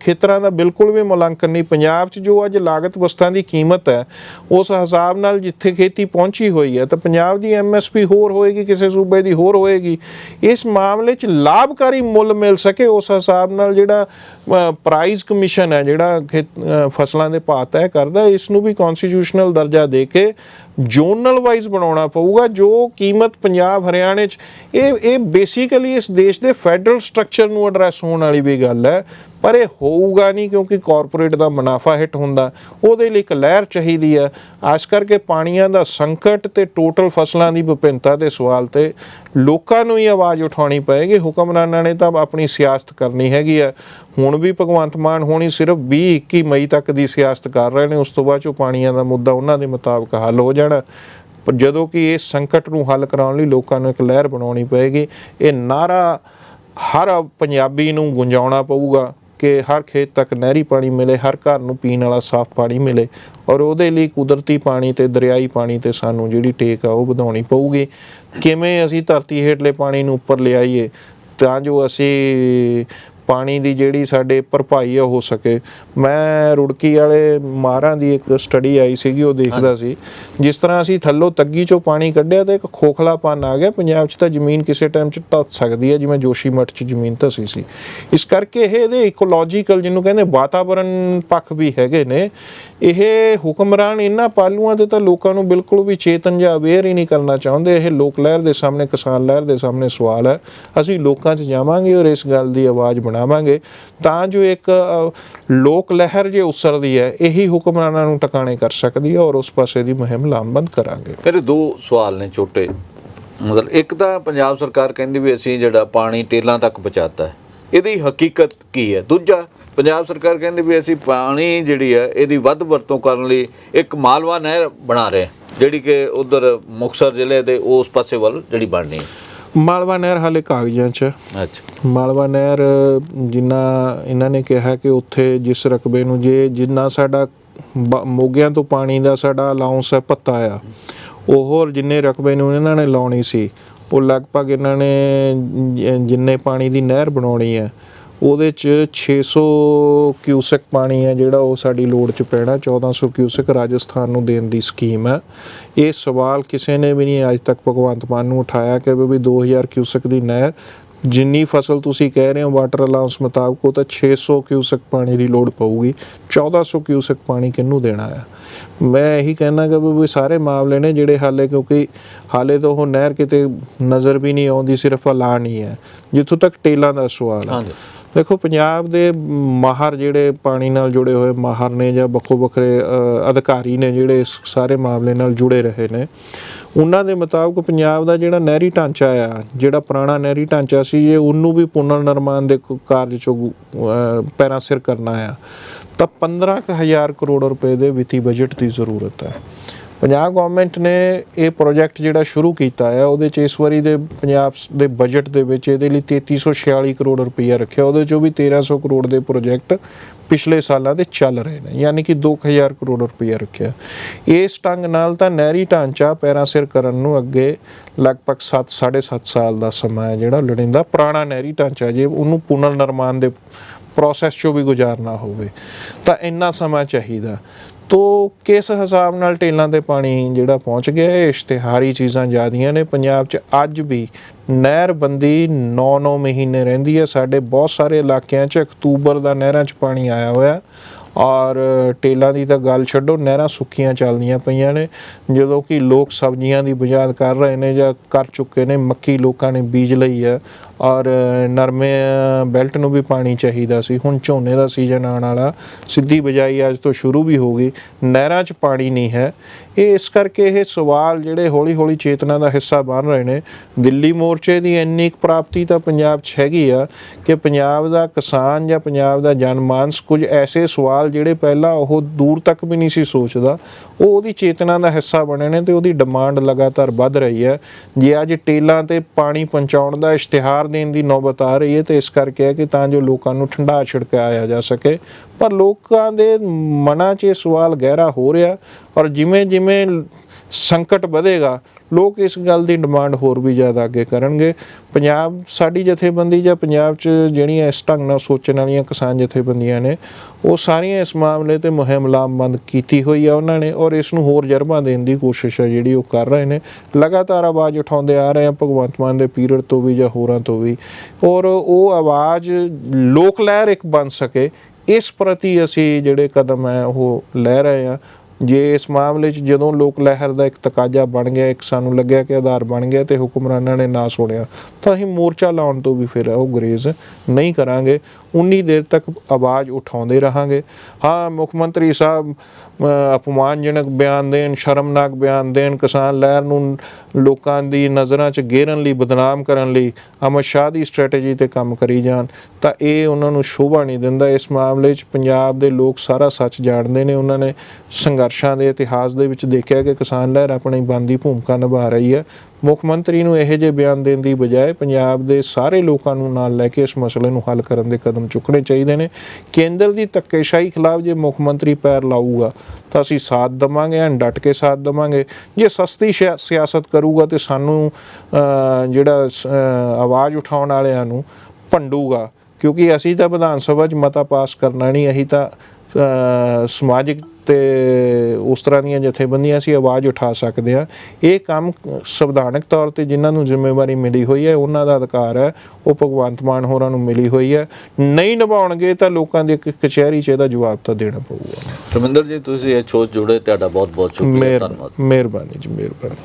Speaker 2: ਖੇਤਰਾਂ ਦਾ ਬਿਲਕੁਲ ਵੀ ਮੁਲਾਂਕਣ ਨਹੀਂ। ਪੰਜਾਬ 'ਚ ਜੋ ਅੱਜ ਲਾਗਤ ਵਸਤਾਂ ਦੀ ਕੀਮਤ ਹੈ, ਉਸ ਹਿਸਾਬ ਨਾਲ ਜਿੱਥੇ ਖੇਤੀ ਪਹੁੰਚੀ ਹੋਈ ਹੈ, ਤਾਂ ਪੰਜਾਬ ਦੀ ਐਮਐਸਪੀ ਹੋਰ ਹੋਏਗੀ, ਕਿਸੇ ਸੂਬੇ ਦੀ ਹੋਰ ਹੋਏਗੀ। ਇਸ ਮਾਮਲੇ 'ਚ ਲਾਭਕਾਰੀ ਮੁੱਲ ਮਿਲ ਸਕੇ, ਉਸ ਹਿਸਾਬ ਨਾਲ ਜਿਹੜਾ ਪ੍ਰਾਈਜ਼ ਕਮਿਸ਼ਨ ਹੈ, ਜਿਹੜਾ ਖੇਤ- ਫਸਲਾਂ ਦੇ ਭਾਅ ਤੈਅ ਕਰਦਾ, ਇਸ ਨੂੰ ਵੀ ਕਨਸਟੀਟਿਊਸ਼ਨਲ ਦਰਜਾ ਦੇ ਕੇ ਜ਼ੋਨਲ ਵਾਈਜ਼ ਬਣਾਉਣਾ ਪਊਗਾ, ਜੋ ਕੀਮਤ ਪੰਜਾਬ ਹਰਿਆਣੇ 'ਚ, ਇਹ ਇਹ ਬੇਸਿਕਲੀ ਇਸ ਦੇਸ਼ ਦੇ ਫੈਡਰਲ ਸਟਰਕਚਰ ਨੂੰ ਐਡਰੈਸ ਹੋਣ ਵਾਲੀ ਵੀ ਗੱਲ ਹੈ, ਪਰ ਇਹ ਹੋਊਗਾ ਨਹੀਂ ਕਿਉਂਕਿ ਕਾਰਪੋਰੇਟ ਦਾ ਮੁਨਾਫਾ ਹਿੱਟ ਹੁੰਦਾ, ਉਹਦੇ ਲਈ ਇੱਕ ਲਹਿਰ ਚਾਹੀਦੀ ਹੈ। ਆਸ ਕਰਕੇ ਪਾਣੀਆਂ ਦਾ ਸੰਕਟ ਤੇ ਟੋਟਲ ਫਸਲਾਂ ਦੀ ਵਿਭਿੰਨਤਾ ਦੇ ਸਵਾਲ ਤੇ ਲੋਕਾਂ ਨੂੰ ਹੀ ਆਵਾਜ਼ ਉਠਾਉਣੀ ਪਏਗੀ। ਹੁਕਮਰਾਨਾਂ ਨੇ ਤਾਂ ਆਪਣੀ ਸਿਆਸਤ ਕਰਨੀ ਹੈਗੀ ਹੈ। ਹੁਣ ਵੀ ਭਗਵੰਤ ਮਾਨ ਹੋਣੀ ਸਿਰਫ 20 21 ਮਈ ਤੱਕ ਦੀ ਸਿਆਸਤ ਕਰ ਰਹੇ ਨੇ, ਉਸ ਤੋਂ ਬਾਅਦ ਚੋਂ ਪਾਣੀਆਂ ਦਾ ਮੁੱਦਾ ਉਹਨਾਂ ਦੇ ਮੁਤਾਬਕ ਹੱਲ ਹੋ ਜਾਣਾ। ਪਰ ਜਦੋਂ ਕਿ ਇਸ ਸੰਕਟ ਨੂੰ ਹੱਲ ਕਰਾਉਣ ਲਈ ਲੋਕਾਂ ਨੂੰ ਇੱਕ ਲਹਿਰ ਬਣਾਉਣੀ ਪਏਗੀ, ਇਹ ਨਾਰਾ ਹਰ ਪੰਜਾਬੀ ਨੂੰ ਗੁੰਜਾਉਣਾ ਪਊਗਾ ਕਿ ਹਰ ਖੇਤ ਤੱਕ ਨਹਿਰੀ ਪਾਣੀ ਮਿਲੇ, ਹਰ ਘਰ ਨੂੰ ਪੀਣ ਵਾਲਾ ਸਾਫ਼ ਪਾਣੀ ਮਿਲੇ। ਔਰ ਉਹਦੇ ਲਈ ਕੁਦਰਤੀ ਪਾਣੀ ਤੇ ਦਰਿਆਈ ਪਾਣੀ ਤੇ ਸਾਨੂੰ ਜਿਹੜੀ ਟੇਕ ਆ, ਉਹ ਵਧਾਉਣੀ ਪਊਗੀ। ਕਿਵੇਂ ਅਸੀਂ ਧਰਤੀ ਹੇਠਲੇ ਪਾਣੀ ਨੂੰ ਉੱਪਰ ਲਿਆਈਏ, ਤਾਂ ਜੋ ਅਸੀਂ ਪਾਣੀ ਦੀ ਜਿਹੜੀ ਸਾਡੇ ਭਰਪਾਈ ਆ ਹੋ ਸਕੇ। ਮੈਂ ਰੁੜਕੀ ਵਾਲੇ ਮਾਰਾਂ ਦੀ ਇੱਕ ਸਟੱਡੀ ਆਈ ਸੀਗੀ ਉਹ ਦੇਖਦਾ ਸੀ। ਜਿਸ ਤਰ੍ਹਾਂ ਅਸੀਂ ਥੱਲੋਂ ਤੱਗੀ ਚੋਂ ਪਾਣੀ ਕੱਢਿਆ ਤਾਂ ਇੱਕ ਖੋਖਲਾਪਨ ਆ ਗਿਆ ਪੰਜਾਬ 'ਚ ਤਾਂ ਜ਼ਮੀਨ ਕਿਸੇ ਟਾਈਮ 'ਚ ਧੱਸ ਸਕਦੀ ਹੈ ਜਿਵੇਂ ਜੋਸ਼ੀਮਠ 'ਚ ਜ਼ਮੀਨ ਧਸੀ ਸੀ। ਇਸ ਕਰਕੇ ਇਹ ਇਹਦੇ ਇਕੋਲੋਜੀਕਲ ਜਿਹਨੂੰ ਕਹਿੰਦੇ ਵਾਤਾਵਰਣ ਪੱਖ ਵੀ ਹੈਗੇ ਨੇ। ਇਹ ਹੁਕਮਰਾਨ ਇਹਨਾਂ ਪਾਲੂਆਂ ਤੇ ਤਾਂ ਲੋਕਾਂ ਨੂੰ ਬਿਲਕੁਲ ਵੀ ਚੇਤਨ ਜਾਂ ਅਵੇਅਰ ਹੀ ਨਹੀਂ ਕਰਨਾ ਚਾਹੁੰਦੇ। ਇਹ ਲੋਕ ਲਹਿਰ ਦੇ ਸਾਹਮਣੇ ਕਿਸਾਨ ਲਹਿਰ ਦੇ ਸਾਹਮਣੇ ਸਵਾਲ ਹੈ ਅਸੀਂ ਲੋਕਾਂ 'ਚ ਜਾਵਾਂਗੇ ਔਰ ਇਸ ਗੱਲ ਦੀ ਆਵਾਜ਼ ਬਣਾਵਾਂਗੇ, ਤਾਂ ਜੋ ਇੱਕ ਲੋਕ ਲਹਿਰ ਜੇ ਉਸਰਦੀ ਹੈ, ਇਹੀ ਹੁਕਮਰਾਨਾਂ ਨੂੰ ਟਿਕਾਣੇ ਕਰ ਸਕਦੀ ਹੈ ਔਰ ਉਸ ਪਾਸੇ ਦੀ ਮੁਹਿੰਮ ਲਾਮਬੰਦ ਕਰਾਂਗੇ।
Speaker 1: ਮੇਰੇ ਦੋ ਸਵਾਲ ਨੇ ਛੋਟੇ। ਮਤਲਬ ਇੱਕ ਤਾਂ ਪੰਜਾਬ ਸਰਕਾਰ ਕਹਿੰਦੀ ਵੀ ਅਸੀਂ ਜਿਹੜਾ ਪਾਣੀ ਟੇਲਾਂ ਤੱਕ ਪਹੁੰਚਾਤਾ ਹੈ, ਇਹਦੀ ਹਕੀਕਤ ਕੀ ਹੈ? ਦੂਜਾ, ਪੰਜਾਬ ਸਰਕਾਰ ਕਹਿੰਦੀ ਵੀ ਅਸੀਂ ਪਾਣੀ ਜਿਹੜੀ ਹੈ, ਇਹਦੀ ਵੱਧ ਵਰਤੋਂ ਕਰਨ ਲਈ ਇੱਕ ਮਾਲਵਾ ਨਹਿਰ ਬਣਾ ਰਹੇ ਜਿਹੜੀ ਕਿ ਉਧਰ ਮੁਕਸਰ ਜ਼ਿਲ੍ਹੇ ਦੇ ਉਸ ਪਾਸੇ ਵੱਲ ਜਿਹੜੀ ਬਣਨੀ ਹੈ।
Speaker 2: ਮਾਲਵਾ ਨਹਿਰ ਹਾਲੇ ਕਾਗਜ਼ਾਂ 'ਚ।
Speaker 1: ਅੱਛਾ
Speaker 2: ਮਾਲਵਾ ਨਹਿਰ ਜਿੰਨਾ ਇਹਨਾਂ ਨੇ ਕਿਹਾ ਕਿ ਉੱਥੇ ਜਿਸ ਰਕਬੇ ਨੂੰ ਜੇ ਜਿੰਨਾ ਸਾਡਾ ਬ- ਮੋਗਿਆਂ ਤੋਂ ਪਾਣੀ ਦਾ ਸਾਡਾ ਅਲਾਉਂਸ ਹੈ ਪੱਤਾ ਆ ਉਹ ਹੋਰ ਜਿੰਨੇ ਰਕਬੇ ਨੂੰ ਇਹਨਾਂ ਨੇ ਲਾਉਣੀ ਸੀ ਉਹ ਲਗਭਗ ਇਹਨਾਂ ਨੇ ਜਿ- ਜਿੰਨੇ ਪਾਣੀ ਦੀ ਨਹਿਰ ਬਣਾਉਣੀ ਹੈ ਉਹਦੇ ਚ 600 ਕਿਊਸੈਕ ਪਾਣੀ ਹੈ ਜਿਹੜਾ ਉਹ ਸਾਡੀ ਲੋੜ ਚ ਪੈਣਾ 1400 ਕਿਊਸੈਕ ਰਾਜਸਥਾਨ ਨੂੰ ਦੇਣ ਦੀ ਸਕੀਮ ਹੈ। ਇਹ ਸਵਾਲ ਕਿਸੇ ਨੇ ਵੀ ਨਹੀਂ ਅੱਜ ਤੱਕ ਭਗਵੰਤ ਮਾਨ ਨੂੰ ਉਠਾਇਆ ਕਿ ਵੀ 2000 ਕਿਊਸੈਕ ਦੀ ਨਹਿਰ, ਜਿੰਨੀ ਫਸਲ ਤੁਸੀਂ ਕਹਿ ਰਹੇ ਹੋ ਵਾਟਰ ਅਲਾਉਂਸ ਮੁਤਾਬਕ, ਉਹ ਤਾਂ 600 ਕਿਊਸੈਕ ਪਾਣੀ ਦੀ ਲੋੜ ਪਊਗੀ। 1400 ਕਿਊਸੈਕ ਪਾਣੀ ਕਿਹਨੂੰ ਦੇਣਾ ਹੈ ਮੈਂ ਇਹੀ ਕਹਿਣਾ ਕਿ ਵੀ ਸਾਰੇ ਮਾਮਲੇ ਨੇ ਜਿਹੜੇ ਹਾਲੇ, ਕਿਉਂਕਿ ਹਾਲੇ ਤਾਂ ਉਹ ਨਹਿਰ ਕਿਤੇ ਨਜ਼ਰ ਵੀ ਨਹੀਂ ਆਉਂਦੀ, ਸਿਰਫ ਐਲਾਨ ਹੀ ਹੈ। ਜਿੱਥੋਂ ਤੱਕ ਟੇਲਾਂ ਦਾ ਸਵਾਲ ਹੈ। ਦੇਖੋ, ਪੰਜਾਬ ਦੇ ਮਾਹਰ ਜਿਹੜੇ ਪਾਣੀ ਨਾਲ ਜੁੜੇ ਹੋਏ ਮਾਹਰ ਨੇ ਜਾਂ ਵੱਖੋ ਵੱਖਰੇ ਅਧਿਕਾਰੀ ਨੇ ਜਿਹੜੇ ਇਸ ਸਾਰੇ ਮਾਮਲੇ ਨਾਲ ਜੁੜੇ ਰਹੇ ਨੇ, ਉਹਨਾਂ ਦੇ ਮੁਤਾਬਕ ਪੰਜਾਬ ਦਾ ਜਿਹੜਾ ਨਹਿਰੀ ਢਾਂਚਾ ਆ, ਜਿਹੜਾ ਪੁਰਾਣਾ ਨਹਿਰੀ ਢਾਂਚਾ ਸੀ, ਇਹ ਉਹਨੂੰ ਵੀ ਪੁਨਰ ਨਿਰਮਾਣ ਦੇ ਕਾਰਜ ਚੋਂ ਪੈਰਾਂ ਸਿਰ ਕਰਨਾ ਆ। ਤਾਂ 15000 ਕਰੋੜ ਰੁਪਏ ਦੇ ਵਿੱਤੀ ਬਜਟ ਦੀ ਜ਼ਰੂਰਤ ਹੈ। ਪੰਜਾਬ ਗਵਰਨਮੈਂਟ ਨੇ ਇਹ ਪ੍ਰੋਜੈਕਟ ਜਿਹੜਾ ਸ਼ੁਰੂ ਕੀਤਾ ਹੈ, ਉਹਦੇ ਚ ਇਸ ਵਾਰੀ ਦੇ ਪੰਜਾਬ ਦੇ ਬਜਟ ਦੇ ਵਿੱਚ ਇਹਦੇ ਲਈ 3346 ਕਰੋੜ ਰੁਪਈਆ ਰੱਖਿਆ। ਉਹਦੇ ਚੋਂ ਵੀ 1300 ਕਰੋੜ ਦੇ ਪ੍ਰੋਜੈਕਟ ਪਿਛਲੇ ਸਾਲਾਂ ਦੇ ਚੱਲ ਰਹੇ ਨੇ, ਯਾਨੀ ਕਿ 2000 ਕਰੋੜ ਰੁਪਈਆ ਰੱਖਿਆ। ਇਸ ਢੰਗ ਨਾਲ ਤਾਂ ਨਹਿਰੀ ਢਾਂਚਾ ਪੈਰਾਂ ਸਿਰ ਕਰਨ ਨੂੰ ਅੱਗੇ ਲਗਭਗ 7 7.5 ਸਾਲ ਦਾ ਸਮਾਂ ਹੈ ਜਿਹੜਾ ਲੋੜੀਂਦਾ। ਪੁਰਾਣਾ ਨਹਿਰੀ ਢਾਂਚਾ ਜੇ ਉਹਨੂੰ ਪੁਨਰ ਨਿਰਮਾਣ ਦੇ ਪ੍ਰੋਸੈਸ ਚੋਂ ਵੀ ਗੁਜ਼ਾਰਨਾ ਹੋਵੇ, ਤਾਂ ਇੰਨਾ ਸਮਾਂ ਚਾਹੀਦਾ। ਤੋ ਕਿਸ ਹਿਸਾਬ ਨਾਲ ਟੇਲਾਂ ਤੇ ਪਾਣੀ ਜਿਹੜਾ ਪਹੁੰਚ ਗਿਆ ਇਹ ਇਸ਼ਤਿਹਾਰੀ ਚੀਜ਼ਾਂ ਜ਼ਿਆਦੀਆਂ ਨੇ। ਪੰਜਾਬ 'ਚ ਅੱਜ ਵੀ ਨਹਿਰਬੰਦੀ 9-9 ਮਹੀਨੇ ਰਹਿੰਦੀ ਹੈ। ਸਾਡੇ ਬਹੁਤ ਸਾਰੇ ਇਲਾਕਿਆਂ 'ਚ ਅਕਤੂਬਰ ਦਾ ਨਹਿਰਾਂ 'ਚ ਪਾਣੀ ਆਇਆ ਹੋਇਆ। ਔਰ ਟੇਲਾਂ ਦੀ ਤਾਂ ਗੱਲ ਛੱਡੋ, ਨਹਿਰਾਂ ਸੁੱਕੀਆਂ ਚੱਲਦੀਆਂ ਪਈਆਂ ਨੇ। ਜਦੋਂ ਕਿ ਲੋਕ ਸਬਜ਼ੀਆਂ ਦੀ ਬੁਝਾਰਤ ਕਰ ਰਹੇ ਨੇ ਜਾਂ ਕਰ ਚੁੱਕੇ ਨੇ, ਮੱਕੀ ਲੋਕਾਂ ਨੇ ਬੀਜ ਲਈ ਹੈ। ਔਰ ਨਰਮੇ ਬੈਲਟ ਨੂੰ ਵੀ ਪਾਣੀ ਚਾਹੀਦਾ ਸੀ। ਹੁਣ ਝੋਨੇ ਦਾ ਸੀਜ਼ਨ ਆਉਣ ਵਾਲਾ, ਸਿੱਧੀ ਬਜਾਈ ਅੱਜ ਤੋਂ ਸ਼ੁਰੂ ਵੀ ਹੋ ਗਈ। ਨਹਿਰਾਂ 'ਚ ਪਾਣੀ ਨਹੀਂ ਹੈ। ਇਹ ਇਸ ਕਰਕੇ ਇਹ ਸਵਾਲ ਜਿਹੜੇ ਹੌਲੀ-ਹੌਲੀ ਚੇਤਨਾ ਦਾ ਹਿੱਸਾ ਬਣ ਰਹੇ ਨੇ। ਦਿੱਲੀ ਮੋਰਚੇ ਦੀ ਇੰਨੀ ਕੁ ਪ੍ਰਾਪਤੀ ਤਾਂ ਪੰਜਾਬ 'ਚ ਹੈਗੀ ਆ ਕਿ ਪੰਜਾਬ ਦਾ ਕਿਸਾਨ ਜਾਂ ਪੰਜਾਬ ਦਾ ਜਨਮਾਨਸ ਕੁਝ ਐਸੇ ਸਵਾਲ ਜਿਹੜੇ ਪਹਿਲਾਂ ਉਹ ਦੂਰ ਤੱਕ ਵੀ ਨਹੀਂ ਸੀ ਸੋਚਦਾ, ਉਹ ਉਹਦੀ ਚੇਤਨਾ ਦਾ ਹਿੱਸਾ ਬਣੇ ਨੇ ਤੇ ਉਹਦੀ ਡਿਮਾਂਡ ਲਗਾਤਾਰ ਵੱਧ ਰਹੀ ਹੈ। ਜੇ ਅੱਜ ਟੇਲਾਂ ਤੇ ਪਾਣੀ ਪਹੁੰਚਾਉਣ ਦਾ ਇਸ਼ਤਿਹਾਰ ਦੇਣ ਦੀ ਨੌਬਤ ਆ ਰਹੀ ਹੈ ਤੇ ਇਸ ਕਰਕੇ ਹੈ ਕਿ ਤਾਂ ਜੋ ਲੋਕਾਂ ਨੂੰ ਠੰਡਾ ਛਿੜਕਾਇਆ ਜਾ ਸਕੇ। ਪਰ ਲੋਕਾਂ ਦੇ ਮਨਾਂ 'ਚ ਇਹ ਸਵਾਲ ਗਹਿਰਾ ਹੋ ਰਿਹਾ ਔਰ ਜਿਵੇਂ ਜਿਵੇਂ ਸੰਕਟ ਵਧੇਗਾ ਲੋਕ ਇਸ ਗੱਲ ਦੀ ਡਿਮਾਂਡ ਹੋਰ ਵੀ ਜ਼ਿਆਦਾ ਅੱਗੇ ਕਰਨਗੇ। ਪੰਜਾਬ ਸਾਡੀ ਜਥੇਬੰਦੀ ਜਾਂ ਪੰਜਾਬ 'ਚ ਜਿਹੜੀਆਂ ਇਸ ਢੰਗ ਨਾਲ ਸੋਚਣ ਵਾਲੀਆਂ ਕਿਸਾਨ ਜਥੇਬੰਦੀਆਂ ਨੇ, ਉਹ ਸਾਰੀਆਂ ਇਸ ਮਾਮਲੇ ਤੇ ਮੁਹਿੰਮ ਲਾਮਬੰਦ ਕੀਤੀ ਹੋਈ ਆ ਉਹਨਾਂ ਨੇ ਔਰ ਇਸ ਨੂੰ ਹੋਰ ਜਰਮਾ ਦੇਣ ਦੀ ਕੋਸ਼ਿਸ਼ ਆ ਜਿਹੜੀ ਉਹ ਕਰ ਰਹੇ ਨੇ। ਲਗਾਤਾਰ ਆਵਾਜ਼ ਉਠਾਉਂਦੇ ਆ ਰਹੇ ਆ ਭਗਵੰਤ ਮਾਨ ਦੇ ਪੀਰੀਅਡ ਤੋਂ ਵੀ ਜਾਂ ਹੋਰਾਂ ਤੋਂ ਵੀ। ਔਰ ਉਹ ਆਵਾਜ਼ ਲੋਕ ਲਹਿਰ ਇੱਕ ਬਣ ਸਕੇ, ਇਸ ਪ੍ਰਤੀ ਅਸੀਂ ਜਿਹੜੇ ਕਦਮ ਹੈ ਉਹ ਲੈ ਰਹੇ ਆ। ਜੇ ਇਸ ਮਾਮਲੇ 'ਚ ਜਦੋਂ ਲੋਕ ਲਹਿਰ ਦਾ ਇੱਕ ਤਕਾਜ਼ਾ ਬਣ ਗਿਆ, ਇੱਕ ਸਾਨੂੰ ਲੱਗਿਆ ਕਿ ਆਧਾਰ ਬਣ ਗਿਆ ਤੇ ਹੁਕਮਰਾਨਾਂ ਨੇ ਨਾ ਸੁਣਿਆ, ਤਾਂ ਅਸੀਂ ਮੋਰਚਾ ਲਾਉਣ ਤੋਂ ਵੀ ਫਿਰ ਉਹ ਗਰੇਜ਼ ਨਹੀਂ ਕਰਾਂਗੇ। ਉਨੀ ਦੇਰ ਤੱਕ ਆਵਾਜ਼ ਉਠਾਉਂਦੇ ਰਹਾਂਗੇ। ਹਾਂ, ਮੁੱਖ ਮੰਤਰੀ ਸਾਹਿਬ ਅਪਮਾਨਜਨਕ ਬਿਆਨ ਦੇਣ, ਸ਼ਰਮਨਾਕ ਬਿਆਨ ਦੇਣ, ਕਿਸਾਨ ਲਹਿਰ ਨੂੰ ਲੋਕਾਂ ਦੀ ਨਜ਼ਰਾਂ 'ਚ ਗੇਰਨ ਲਈ, ਬਦਨਾਮ ਕਰਨ ਲਈ ਅਮਰ ਸ਼ਾਹ ਦੀ ਸਟ੍ਰੈਟਜੀ ਤੇ ਕੰਮ ਕਰੀ ਜਾਣ, ਤਾਂ ਇਹ ਉਹਨਾਂ ਨੂੰ ਸ਼ੋਭਾ ਨਹੀਂ ਦਿੰਦਾ। ਇਸ ਮਾਮਲੇ 'ਚ ਪੰਜਾਬ ਦੇ ਲੋਕ ਸਾਰਾ ਸੱਚ ਜਾਣਦੇ ਨੇ। ਉਹਨਾਂ ਨੇ ਸੰਘਰਸ਼ਾਂ ਦੇ ਇਤਿਹਾਸ ਦੇ ਵਿੱਚ ਦੇਖਿਆ ਕਿ ਕਿਸਾਨ ਲਹਿਰ ਆਪਣੀ ਬੰਦੀ ਭੂਮਿਕਾ ਨਿਭਾ ਰਹੀ ਹੈ। ਮੁੱਖ ਮੰਤਰੀ ਨੂੰ ਇਹੋ ਜਿਹੇ ਬਿਆਨ ਦੇਣ ਦੀ ਬਜਾਏ ਪੰਜਾਬ ਦੇ ਸਾਰੇ ਲੋਕਾਂ ਨੂੰ ਨਾਲ ਲੈ ਕੇ ਇਸ ਮਸਲੇ ਨੂੰ ਹੱਲ ਕਰਨ ਦੇ ਕਦਮ ਚੁੱਕਣੇ ਚਾਹੀਦੇ ਨੇ। ਕੇਂਦਰ ਦੀ ਧੱਕੇਸ਼ਾਹੀ ਖਿਲਾਫ ਜੇ ਮੁੱਖ ਮੰਤਰੀ ਪੈਰ ਲਾਊਗਾ, ਤਾਂ ਅਸੀਂ ਸਾਥ ਦਵਾਂਗੇ ਐਂ ਡਟ ਕੇ ਸਾਥ ਦਵਾਂਗੇ। ਜੇ ਸਸਤੀ ਸਿਆ- ਸਿਆਸਤ ਕਰੂਗਾ ਤੇ ਸਾਨੂੰ ਜਿਹੜਾ ਆਵਾਜ਼ ਉਠਾਉਣ ਵਾਲਿਆਂ ਨੂੰ ਭੰਡੂਗਾ, ਕਿਉਂਕਿ ਅਸੀਂ ਤਾਂ ਵਿਧਾਨ ਸਭਾ 'ਚ ਮਤਾ ਪਾਸ ਕਰਨਾ ਨਹੀਂ, ਅਸੀਂ ਤਾਂ ਸਮਾਜਿਕ ਤੇ ਉਸ ਤਰ੍ਹਾਂ ਦੀਆਂ ਜਥੇਬੰਦੀਆਂ ਅਸੀਂ ਆਵਾਜ਼ ਉਠਾ ਸਕਦੇ ਆ। ਇਹ ਕੰਮ ਸੰਵਿਧਾਨਕ ਤੌਰ ਤੇ ਜਿਨ੍ਹਾਂ ਨੂੰ ਜ਼ਿੰਮੇਵਾਰੀ ਮਿਲੀ ਹੋਈ ਹੈ ਉਹਨਾਂ ਦਾ ਅਧਿਕਾਰ ਹੈ। ਉਹ ਭਗਵੰਤ ਮਾਨ ਹੋਰਾਂ ਨੂੰ ਮਿਲੀ ਹੋਈ ਹੈ। ਨਹੀਂ ਨਿਭਾਉਣਗੇ ਤਾਂ ਲੋਕਾਂ ਦੀ ਇੱਕ ਕਚਹਿਰੀ 'ਚ ਇਹਦਾ ਜਵਾਬ ਤਾਂ ਦੇਣਾ ਪਊਗਾ।
Speaker 1: ਰਮਿੰਦਰ ਜੀ ਤੁਸੀਂ ਇਹ ਸੋਚ ਜੁੜੇ ਤੁਹਾਡਾ ਬਹੁਤ ਬਹੁਤ ਸ਼ੁਕਰੀਆ ਧੰਨਵਾਦ।
Speaker 2: ਮਿਹਰਬਾਨੀ ਜੀ ਮਿਹਰਬਾਨੀ।